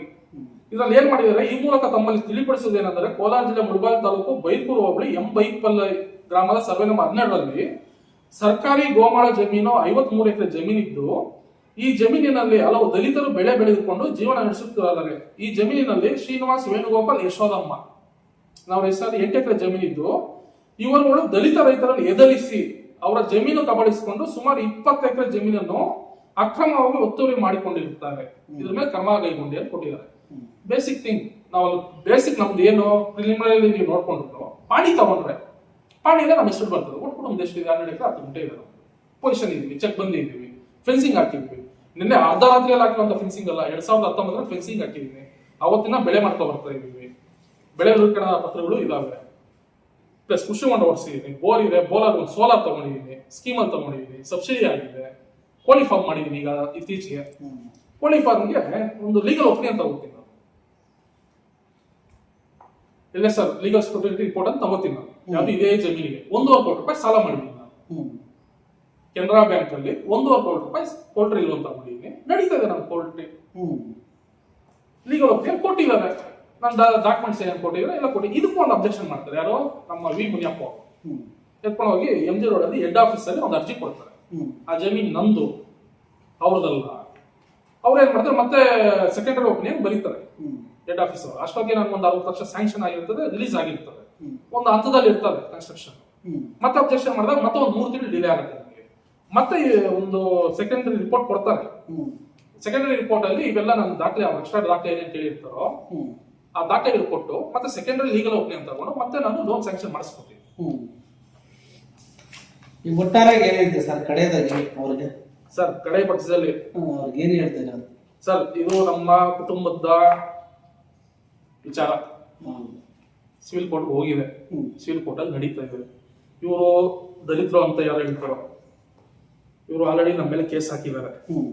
Speaker 1: ಇದರಲ್ಲಿ ಏನ್ ಮಾಡಿದ್ದಾರೆ? ಈ ಮೂಲಕ ತಮ್ಮಲ್ಲಿ ತಿಳಿಪಡಿಸುವುದೇನೆಂದರೆ ಕೋಲಾರ ಜಿಲ್ಲೆ ಮುಡಬಾಲ್ ತಾಲೂಕು ಬೈಪುರ ಹೋಬಳಿ ಎಂ ಬೈಪಲ್ಲ ಗ್ರಾಮದ ಸರ್ವೆ ನಂಬರ್ ಹನ್ನೆರಡರಲ್ಲಿ ಸರ್ಕಾರಿ ಗೋಮಾಳ ಜಮೀನು ಐವತ್ ಮೂರು ಎಕರೆ ಜಮೀನಿದ್ದು ಈ ಜಮೀನಿನಲ್ಲಿ ಹಲವು ದಲಿತರು ಬೆಳೆ ಬೆಳೆದುಕೊಂಡು ಜೀವನ ನಡೆಸುತ್ತಿದ್ದಾರೆ. ಈ ಜಮೀನಿನಲ್ಲಿ ಶ್ರೀನಿವಾಸ್ ವೇಣುಗೋಪಾಲ್ ಯಶೋದಮ್ಮ. ನಾವು ಹೆಸರಲ್ಲಿ ಎಂಟು ಎಕರೆ ಜಮೀನಿದ್ದು ಇವರುಗಳು ದಲಿತ ರೈತರನ್ನು ಎದಲಿಸಿ ಅವರ ಜಮೀನು ಕಬಳಿಸಿಕೊಂಡು ಸುಮಾರು ಇಪ್ಪತ್ತು ಎಕರೆ ಜಮೀನನ್ನು ಅಕ್ರಮವಾಗಿ ಒತ್ತುವರಿ ಮಾಡಿಕೊಂಡಿರುತ್ತಾರೆ. ಇದ್ರ ಮೇಲೆ ಕ್ರಮ ಕೈಗೊಂಡಿ ಅಂತ ಕೊಟ್ಟಿದ್ದಾರೆ. ಬೇಸಿಕ್ ಥಿಂಗ್ ನಾವು ಬೇಸಿಕ್ ನಮ್ದು ಏನು ಪ್ರಿಲಿಮಿನರಿ ನೀವು ನೋಡ್ಕೊಂಡ್ರು ಪಾಣಿ ತಗೊಂಡ್ರೆ ಪಾಣಿಯಿಂದ ನಮ್ಮ ಹೆಸರು ಬರ್ತದೆ? ಒಟ್ಟು ಎಷ್ಟು ಇದೆ? ಹನ್ನೆರಡು ಎಕರೆ ಹತ್ತು ಗಂಟೆ ಇದೆ ಪೊಸಿಷನ್ ಇದೀವಿ ಚೆಕ್ ಬಂದಿದ್ದೀವಿ ಫೆನ್ಸಿಂಗ್ ಹಾಕಿದ್ವಿ ನಿನ್ನೆ ಅರ್ಧ ರಾತ್ರಿಯಲ್ಲಿ ಹಾಕಿರುವಂತ ಫೆನ್ಸಿಂಗ್ ಅಲ್ಲ ಎರಡ್ ಸಾವಿರದ ಹತ್ತೊಂಬತ್ತರ ಫೆನ್ಸಿಂಗ್ ಹಾಕಿದ್ದೀನಿ. ಅವತ್ತಿನ ಬೆಳೆ ಮಾಡ್ಕೊ ಬರ್ತಾ ಇದೀವಿ ಬೆಳೆ ಉಳ್ಕಣ ಪತ್ರಗಳು ಇದಾವೆ. ಪ್ಲಸ್ ಕೃಷಿ ಹೊಂಡ ಓಡಿಸಿದ್ದೀನಿ ಬೋರ್ ಇದೆ ಬೋಲರ್ ಒಂದು ಸೋಲಾರ್ ತಗೊಂಡಿದೀನಿ ಸ್ಕೀಮಲ್ಲಿ ತಗೊಂಡಿದ್ದೀನಿ ಸಬ್ಸಿಡಿ ಆಗಿದೆ. ಕೋಳಿ ಫಾರ್ಮ್ ಮಾಡಿದ್ದೀನಿ ಈಗ ಇತ್ತೀಚೆಗೆ. ಕೋಳಿ ಫಾರ್ಮ್ಗೆ ಒಂದು ಲೀಗಲ್ ಒಪಿನಿಯನ್ ತಗೋತೀನಿ ನಾನು. ಇಲ್ಲ ಸರ್ ಲೀಗಲ್ ಸೆಕ್ಯೂರಿಟಿ ರಿಪೋರ್ಟ್ ಅಂತ ತಗೋತೀನಿ ನಾನು. ಯಾವ್ದು ಇದೇ ಜಮೀನಿಗೆ. ಒಂದೂವರೆ ಕೋಟಿ ರೂಪಾಯಿ ಸಾಲ ಮಾಡಿದ್ದೀನಿ ನಾನು. ಕೆನರಾ ಬ್ಯಾಂಕ್ ಅಲ್ಲಿ ಒಂದೂವರೆ ಕೋಟಿ ರೂಪಾಯಿ ಪೋಲ್ಟ್ರಿ ಲೋನ್ ತಗೊಂಡಿದ್ದೀನಿ ನಡೀತಾ ಇದೆ ನನ್ನ ಪೋಲ್ಟ್ರಿ. ಲೀಗಲ್ ಒಪಿನಿಯನ್ ಕೊಟ್ಟಿದ್ದಾರೆ. ನನ್ನ ಡಾಕ್ಯುಮೆಂಟ್ಸ್ ಏನ್ ಕೊಟ್ಟಿದ್ರೆ ಎಲ್ಲ ಕೊಟ್ಟಿ ಇದಕ್ಕೂ ಒಂದು ಅಬ್ಜೆಕ್ಷನ್ ಮಾಡ್ತಾರೆ. ಯಾರೋ ನಮ್ಮ ವಿ. ಮುನಿಯಪ್ಪ. ಎತ್ಕೊಂಡು ಹೋಗಿ ಎಂ ಜಿ ರೋಡ್ ಅಲ್ಲಿ ಹೆಡ್ ಆಫೀಸ್ ಅಲ್ಲಿ ಒಂದು ಅರ್ಜಿ ಕೊಡ್ತಾರೆ. ಆ ಜಮೀನ್ ನಂದು ಅವ್ರದಲ್ಲ. ಅವ್ರು ಏನ್ ಮಾಡ್ತಾರೆ ಮತ್ತೆ ಸೆಕೆಂಡರಿ ಒಪಿನಿಯನ್ ಬರೀತಾರೆ. ಹೆಡ್ ಆಫೀಸ್ ಅವರು. ಅಷ್ಟೊತ್ತಿಗೆ ನನಗೆ ಒಂದು ಅರವತ್ತು ಲಕ್ಷ ಸ್ಯಾಂಕ್ಷನ್ ಆಗಿರ್ತದೆ ರಿಲೀಸ್ ಆಗಿರ್ತದೆ. ಒಂದು ಹಂತದಲ್ಲಿ ಇರ್ತದೆ ಕನ್ಸ್ಟ್ರಕ್ಷನ್. ಮತ್ತೆ ಅಬ್ಜೆಕ್ಷನ್ ಮಾಡಿದಾಗ ಮತ್ತೆ ಒಂದು ಮೂರು ತಿಂಗಳು ಡಿಲೇ ಆಗುತ್ತೆ ನಮಗೆ. ಮತ್ತೆ ಒಂದು ಸೆಕೆಂಡರಿ ರಿಪೋರ್ಟ್ ಕೊಡ್ತಾರೆ. ಸೆಕೆಂಡರಿ ರಿಪೋರ್ಟ್ ಅಲ್ಲಿ ಇವೆಲ್ಲ ನನ್ನ ದಾಖಲೆ ಅವ್ರ ಎಕ್ಸ್ಟ್ರಾ ದಾಖಲೆ ಏನೇನು ಕೇಳಿರ್ತಾರೋ. ಆ ದಾಖಲೆಗಳು ಕೊಟ್ಟು ಮತ್ತೆ ಸೆಕೆಂಡರಿ ಲೀಗಲ್ ಒಪಿನಿಯನ್ ತಗೊಂಡು ಮತ್ತೆ ನಾನು ಲೋನ್ ಸ್ಯಾಂಕ್ಷನ್ ಮಾಡಿಸ್ಕೊತೀನಿ.
Speaker 2: ಹ್ಮ್. ಈ ಒಟ್ಟಾರೆಯಾಗಿ ಏನ್ ಹೇಳ್ತೀವಿ ಸರ್ ಕಡೆಯದಾಗಿ ಅವ್ರಿಗೆ?
Speaker 1: ಸರ್ ಕಡೆ ಪಕ್ಷದಲ್ಲಿ.
Speaker 2: ಹ್ಮ್, ಅವ್ರಿಗೆ ಏನ್ ಹೇಳ್ತೀರಾ
Speaker 1: ಸರ್? ಇದು ನಮ್ಮ ಕುಟುಂಬದ ವಿಚಾರ.
Speaker 2: ಹ್ಮ್.
Speaker 1: ಸಿವಿಲ್ ಕೋರ್ಟ್ ಹೋಗಿದೆ.
Speaker 2: ಹ್ಮ್.
Speaker 1: ಸಿವಿಲ್ ಕೋರ್ಟ್ ಅಲ್ಲಿ ನಡೀತಾ ಇದೆ. ಇವರು ದಲಿತರು ಅಂತ ಯಾರು ಹೇಳ್ತಾರೋ. ಇವರು ಆಲ್ರೆಡಿ ನಮ್ಮ ಮೇಲೆ ಕೇಸ್ ಹಾಕಿದ್ದಾರೆ.
Speaker 2: ಹ್ಮ್.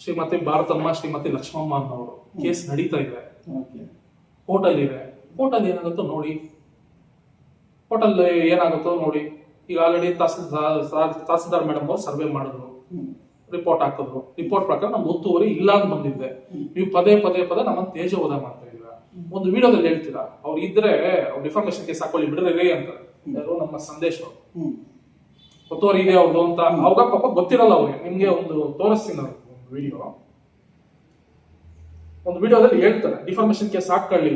Speaker 1: ಶ್ರೀಮತಿ ಭಾರತಮ್ಮ ಶ್ರೀಮತಿ ಲಕ್ಷ್ಮಮ್ಮ ಅನ್ನೋರು. ಕೇಸ್ ನಡೀತಾ ಇದೆ.
Speaker 2: ಓಕೆ.
Speaker 1: ಕೋರ್ಟಲ್ಲಿ ಇದೆ. ಹೋಟೆಲ್ ಏನಾಗುತ್ತೋ ನೋಡಿ. ಹೋಟೆಲ್ ಏನಾಗುತ್ತೋ ನೋಡಿ. ಈಗ ಆಲ್ರೆಡಿ ತಹಸೀಲ್ದಾರ್ ಮೇಡಮ್ ಅವರು ಸರ್ವೆ ಮಾಡಿದ್ರು. ರಿಪೋರ್ಟ್ ಹಾಕಿದ್ರು. ರಿಪೋರ್ಟ್ ಪ್ರಕಾರ ನಮ್ಮ ಒತ್ತುವರಿ ಇಲ್ಲ ಅಂತ ಬಂದಿದ್ದೆ. ನೀವು ಪದೇ ಪದೇ ಪದೇ ನಮ್ಮನ್ನು ತೇಜೋವಧ ಮಾಡ್ತಾ ಇದ್ದೀರಾ. ಒಂದು ವಿಡಿಯೋದಲ್ಲಿ ಹೇಳ್ತೀರಾ? ಅವ್ರು ಇದ್ರೆ ಅವ್ರು ಡಿಫಾರ್ಮೇಶನ್ ಕೇಸ್ ಹಾಕೊಳ್ಳಿ ಬಿಡ್ರಿ ಅಂತ. ಯಾರು ನಮ್ಮ ಸಂದೇಶ. ಒತ್ತುವರಿ ಇದೆ ಅವ್ರದ್ದು ಅಂತ. ಅವಾಗ ಪಾಪ ಗೊತ್ತಿರಲ್ಲ ಅವ್ರಿಗೆ. ನಿಮ್ಗೆ ಒಂದು ತೋರಿಸ್ತೀನಿ ವಿಡಿಯೋ. ಒಂದು ವಿಡಿಯೋದಲ್ಲಿ ಹೇಳ್ತಾರೆ ಡಿಫಾರ್ಮೇಶನ್ ಕೇಸ್ ಹಾಕೊಳ್ಳಿ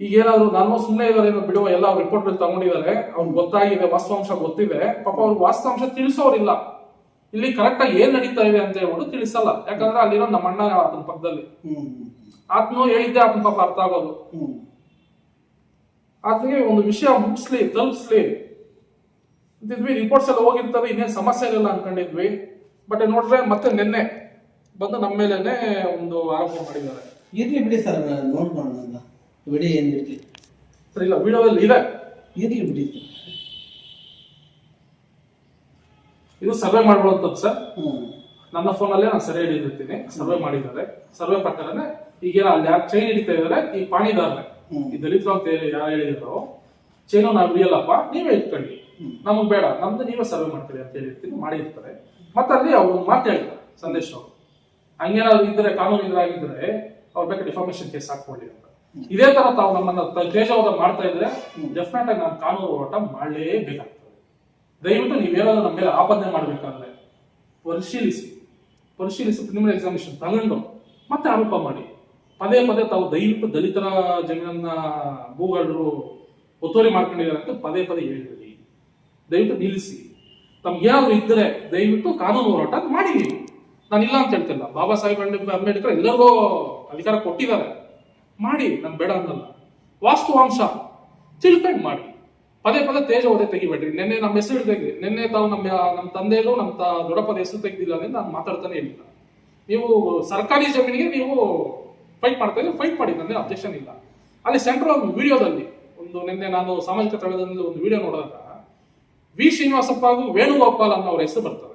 Speaker 1: ಈಗ ಏನಾದ್ರು ನಾನು ಸುಮ್ಮನೆ ಇದಾರೆ ಬಿಡುವ ಎಲ್ಲ ರಿಪೋರ್ಟ್ ತಗೊಂಡಿದ್ದಾರೆ, ಅವ್ನು ಗೊತ್ತಾಗಿದೆ, ವಾಸ್ತವಾಂಶ ಗೊತ್ತಿದೆ, ಪಾಪ ಅವ್ರು ವಾಸ್ತವಾಂಶ ತಿಳಿಸೋರಿಲ್ಲ. ಇಲ್ಲಿ ಕರೆಕ್ಟ್ ಆಗಿ ಏನ್ ನಡೀತಾ ಇದೆ ಅಂತ ಹೇಳ್ಬಿಟ್ಟು ತಿಳಿಸಲ್ಲ. ಯಾಕಂದ್ರೆ ಅಲ್ಲಿರೋ ನಮ್ಮ ಅಣ್ಣ ಆತನ ಪಕ್ಕದಲ್ಲಿ. ಆತ್ಮ ಹೇಳಿದ್ದೆ ಆತನ ಪಾಪ ಅರ್ಥ ಆಗೋದು. ಆತನಿಗೆ ಒಂದು ವಿಷಯ ಮುಗಿಸ್ಲಿ, ತಲುಪಿಸ್ಲಿ. ಅಂತಿದ್ವಿ ರಿಪೋರ್ಟ್ಸ್ ಎಲ್ಲ ಹೋಗಿರ್ತವೆ, ಇನ್ನೇನು ಸಮಸ್ಯೆ ಇರಲ್ಲ ಅನ್ಕೊಂಡಿದ್ವಿ. ಬಟ್ ನೋಡ್ರೆ ಮತ್ತೆ ನಿನ್ನೆ ಬಂದು ನಮ್ಮ ಮೇಲೇನೆ ಒಂದು ಆರೋಪ ಮಾಡಿದ್ದಾರೆ.
Speaker 2: ಇರ್ಲಿ ಬಿಡಿ ಸರ್ ನೋಡ್ಕೊಳ್ಳೋಣ ವಿಡಿಯೋ ಏನಿರ್ಲಿ
Speaker 1: ಸರ್ ಇಲ್ಲ ವಿಡಿಯೋದಲ್ಲಿ ಇದೆ.
Speaker 2: ಇರ್ಲಿ ಬಿಡಿ
Speaker 1: ಇದು ಸರ್ವೆ ಮಾಡುವಂಥದ್ದು ಸರ್.
Speaker 2: ಹ್ಞೂ
Speaker 1: ನನ್ನ ಫೋನಲ್ಲೇ ನಾನು ಸರಿ ಹಿಡಿದಿರ್ತೀನಿ. ಸರ್ವೆ ಮಾಡಿದ್ದಾರೆ. ಸರ್ವೆ ಪ್ರಕಾರನೇ ಈಗೇನ ಅಲ್ಲಿ ಯಾರು ಚೈನ್ ಹಿಡಿತಾ ಇದ್ದಾರೆ ಈ ಪಾಣಿದಾರನೆ.
Speaker 2: ಹ್ಮ್.
Speaker 1: ಈ ದಲಿತರು ಅಂತ ಯಾರು ಹೇಳಿದಾರೋ ಚೈನು ನಾವು ಹಿಡಿಯಲ್ಲಪ್ಪ ನೀವೇ ಇಟ್ಕೊಳ್ಳಿ. ನಮಗೆ ಬೇಡ ನಮ್ದು ನೀವೇ ಸರ್ವೆ ಮಾಡ್ತೀರಿ ಅಂತ ಹೇಳಿರ್ತೀನಿ ಮಾಡಿರ್ತಾರೆ. ಮತ್ತೆ ಅಲ್ಲಿ ಅವ್ರು ಮಾತಾಡ್ತಾರೆ ಮಾತು ಸಂದೇಶ್ ಅವರು. ಹಂಗೇನಾದ್ರು ಇದ್ರೆ, ಕಾನೂನು ಇದ್ರಾಗಿದ್ರೆ ಅವ್ರ ಬೇಕು ಡಿಫಾರ್ಮೇಶನ್ ಕೇಸ್ ಹಾಕೊಳ್ಳಿ ಅಂತ. ಇದೇ ತರ ತಾವು ನಮ್ಮನ್ನ ತೇಜವಾದ ಮಾಡ್ತಾ ಇದ್ರೆ ಡೆಫಿನೆಟ್ ಆಗಿ ನಾವು ಕಾನೂನು ಹೋರಾಟ ಮಾಡಲೇಬೇಕಾಗ್ತದೆ. ದಯವಿಟ್ಟು ನೀವೇನಾದ್ರೂ ನಮ್ಮ ಮೇಲೆ ಆಪಾದನೆ ಮಾಡಬೇಕಾದ್ರೆ ಪರಿಶೀಲಿಸಿ. ಪರಿಶೀಲಿಸಿ ಪ್ರಿಲಿಮಿನರಿ ಎಕ್ಸಾಮಿನೇಷನ್ ತಗೊಂಡು ಮತ್ತೆ ಆರೋಪ ಮಾಡಿ. ಪದೇ ಪದೇ ತಾವು ದಯವಿಟ್ಟು ದಲಿತರ ಜಮೀನನ್ನ ಭೂಗಳರು ಒತ್ತುವರಿ ಮಾಡ್ಕೊಂಡಿದ್ದಾರೆ ಅಂತ ಪದೇ ಪದೇ ಹೇಳಿದ್ರಿ ದಯವಿಟ್ಟು ನಿಲ್ಲಿಸಿ. ತಮ್ಗೆ ಏನಾದ್ರು ಇದ್ದರೆ ದಯವಿಟ್ಟು ಕಾನೂನು ಹೋರಾಟ ಮಾಡಿ ನಾನು ಇಲ್ಲ ಅಂತ ಹೇಳ್ತಿಲ್ಲ. ಬಾಬಾ ಸಾಹೇಬ್ ಅಂಬೇಡ್ಕರ್ ಎಲ್ಲರಿಗೂ ಅಧಿಕಾರ ಕೊಟ್ಟಿದ್ದಾರೆ. ಮಾಡಿ, ನಾನು ಬೇಡ ಅನ್ನಲ್ಲ. ವಾಸ್ತವಾಂಶ, ತಿಳ್ಕೊಂಡು ಮಾಡಿ. ಪದೇ ಪದೇ ತೇಜ ಹೋದೆ ತೆಗಿಬೇಡ್ರಿ. ನಿನ್ನೆ ನಮ್ಮ ಹೆಸರು ತೆಗೆದಿ ನಿನ್ನೆ ತಾವು ನಮ್ಮ ನಮ್ಮ ತಂದೆದು, ನಮ್ಮ ತ, ದೊಡ್ಡಪ್ಪದ ಹೆಸರು ತೆಗ್ದಿಲ್ಲ ಅಂದ್ರೆ ನಾನು ಮಾತಾಡ್ತಾನೆ ಇಲ್ಲ ನೀವು ಸರ್ಕಾರಿ ಜಮೀನಿಗೆ ನೀವು ಫೈಟ್ ಮಾಡ್ತಾ ಫೈಟ್ ಮಾಡಿ ನನಗೆ ಅಬ್ಜೆಕ್ಷನ್ ಇಲ್ಲ. ಅಲ್ಲಿ ಸೆಂಟ್ರಲ್ ವಿಡಿಯೋದಲ್ಲಿ, ಒಂದು ನಿನ್ನೆ ನಾನು ಸಾಮಾಜಿಕ ತಳದಲ್ಲಿ ಒಂದು ವಿಡಿಯೋ ನೋಡಿದಾಗ, ವಿ ಶ್ರೀನಿವಾಸಪ್ಪ ಹಾಗೂ ವೇಣುಗೋಪಾಲ್ ಅನ್ನೋ ಅವ್ರ ಹೆಸರು ಬರ್ತದೆ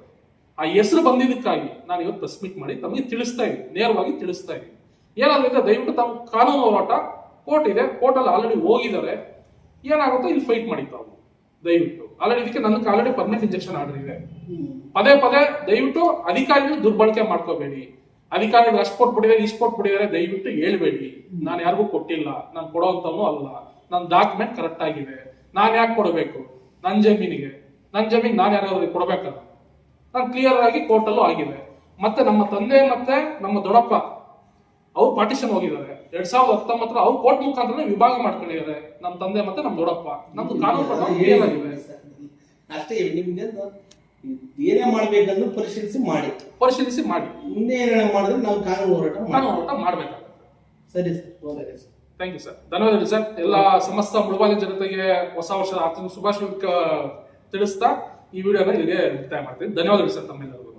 Speaker 1: ಆ ಹೆಸರು ಬಂದಿದ್ದಕ್ಕಾಗಿ ನಾನು ಇವತ್ತು ಪ್ರೆಸ್ ಮಾಡಿ ತಮಗೆ ತಿಳಿಸ್ತಾ ಇದ್ದೀನಿ, ನೇರವಾಗಿ ತಿಳಿಸ್ತಾ ಇದ್ದೀನಿ. ಏನಾಗುತ್ತೆ? ದಯವಿಟ್ಟು ತಾವು ಕಾನೂನು ಹೋರಾಟ ಕೋರ್ಟ್ ಇದೆ ಕೋರ್ಟಲ್ಲಿ ಆಲ್ರೆಡಿ ಹೋಗಿದ್ದಾರೆ. ಏನಾಗುತ್ತೋ ಇಲ್ಲಿ ಫೈಟ್ ಮಾಡಿ ತಾವು. ದಯವಿಟ್ಟು. ಆಲ್ರೆಡಿ ಇದಕ್ಕೆ ನನಗೆ ಆಲ್ರೆಡಿ ಪರ್ಮನೆಂಟ್ ಇಂಜೆಕ್ಷನ್ ಆರ್ಡರ್ ಇದೆ. ಪದೇ ಪದೇ ದಯವಿಟ್ಟು ಅಧಿಕಾರಿಗಳು ದುರ್ಬಳಕೆ ಮಾಡ್ಕೋಬೇಡಿ. ಅಧಿಕಾರಿಗಳು ಅಷ್ಟು ಕೊಟ್ಬಿಟ್ಟಿದ್ದಾರೆ ಇಷ್ಟು ಕೊಟ್ಬಿಟ್ಟಿದ್ದಾರೆ ದಯವಿಟ್ಟು ಹೇಳ್ಬೇಡಿ. ನಾನು ಯಾರಿಗೂ ಕೊಟ್ಟಿಲ್ಲ. ನಾನು ಕೊಡೋವಂಥವನು ಅಲ್ಲ. ನನ್ನ ಡಾಕ್ಯುಮೆಂಟ್ ಕರೆಕ್ಟ್ ಆಗಿದೆ. ನಾನು ಯಾಕೆ ಕೊಡಬೇಕು? ನನ್ನ ಜಮೀನಿಗೆ. ನನ್ನ ಜಮೀನು ನಾನು ಯಾರಾದ್ರೂ ಕೊಡಬೇಕಲ್ಲ. ನಾನು ಕ್ಲಿಯರ್ ಆಗಿ ಕೋರ್ಟಲ್ಲೂ ಆಗಿದೆ. ಮತ್ತೆ ನಮ್ಮ ತಂದೆ ಮತ್ತೆ ನಮ್ಮ ದೊಡ್ಡಪ್ಪ ಅವ್ರು ಪಾರ್ಟಿಷನ್ ಹೋಗಿದ್ದಾರೆ. ಎರಡ್ ಸಾವಿರದ ಹತ್ತೊಂಬತ್ತರ ಅವ್ರು ಕೋರ್ಟ್ ಮುಖಾಂತರ ವಿಭಾಗ ಮಾಡ್ಕೊಂಡಿದ್ದಾರೆ. ನಮ್ಮ ತಂದೆ ಮತ್ತೆ ನಮ್ಮ ದೊಡ್ಡಪ್ಪ. ನಮ್ದು ಕಾನೂನು ಪ್ರಕಾರ ಆಗಿದೆ.
Speaker 2: ಅಷ್ಟೇ ನಿಮ್ಗೆ ಏನೇ ಮಾಡ್ಬೇಕಂದ್ರೆ ಪರಿಶೀಲಿಸಿ ಮಾಡಿ.
Speaker 1: ಪರಿಶೀಲಿಸಿ ಮಾಡಿ.
Speaker 2: ಮುಂದೆ ಏನೇ ಮಾಡಿದ್ರೆ ನಾವು ಕಾನೂನು ಹೋರಾಟ
Speaker 1: ಕಾನೂನು ಹೋರಾಟ ಮಾಡ್ಬೇಕಾಗುತ್ತೆ
Speaker 2: ಸರಿ sir okay sir
Speaker 1: thank you sir ಧನ್ಯವಾದಗಳು ಸರ್ ಎಲ್ಲ ಸಮಸ್ತ ಮುಳುಬಾಲಿ ಜನತೆಗೆ ಹೊಸ ವರ್ಷದ ಆರ್ಥಿಕ ಶುಭಾಶಯ ತಿಳಿಸ್ತಾ ಈ ವಿಡಿಯೋನ ಇಲ್ಲಿಗೆ ಮುಕ್ತಾಯ ಮಾಡ್ತೀನಿ. ಧನ್ಯವಾದಗಳು ಸರ್ ತಮ್ಮೆಲ್ಲರಿಗೂ.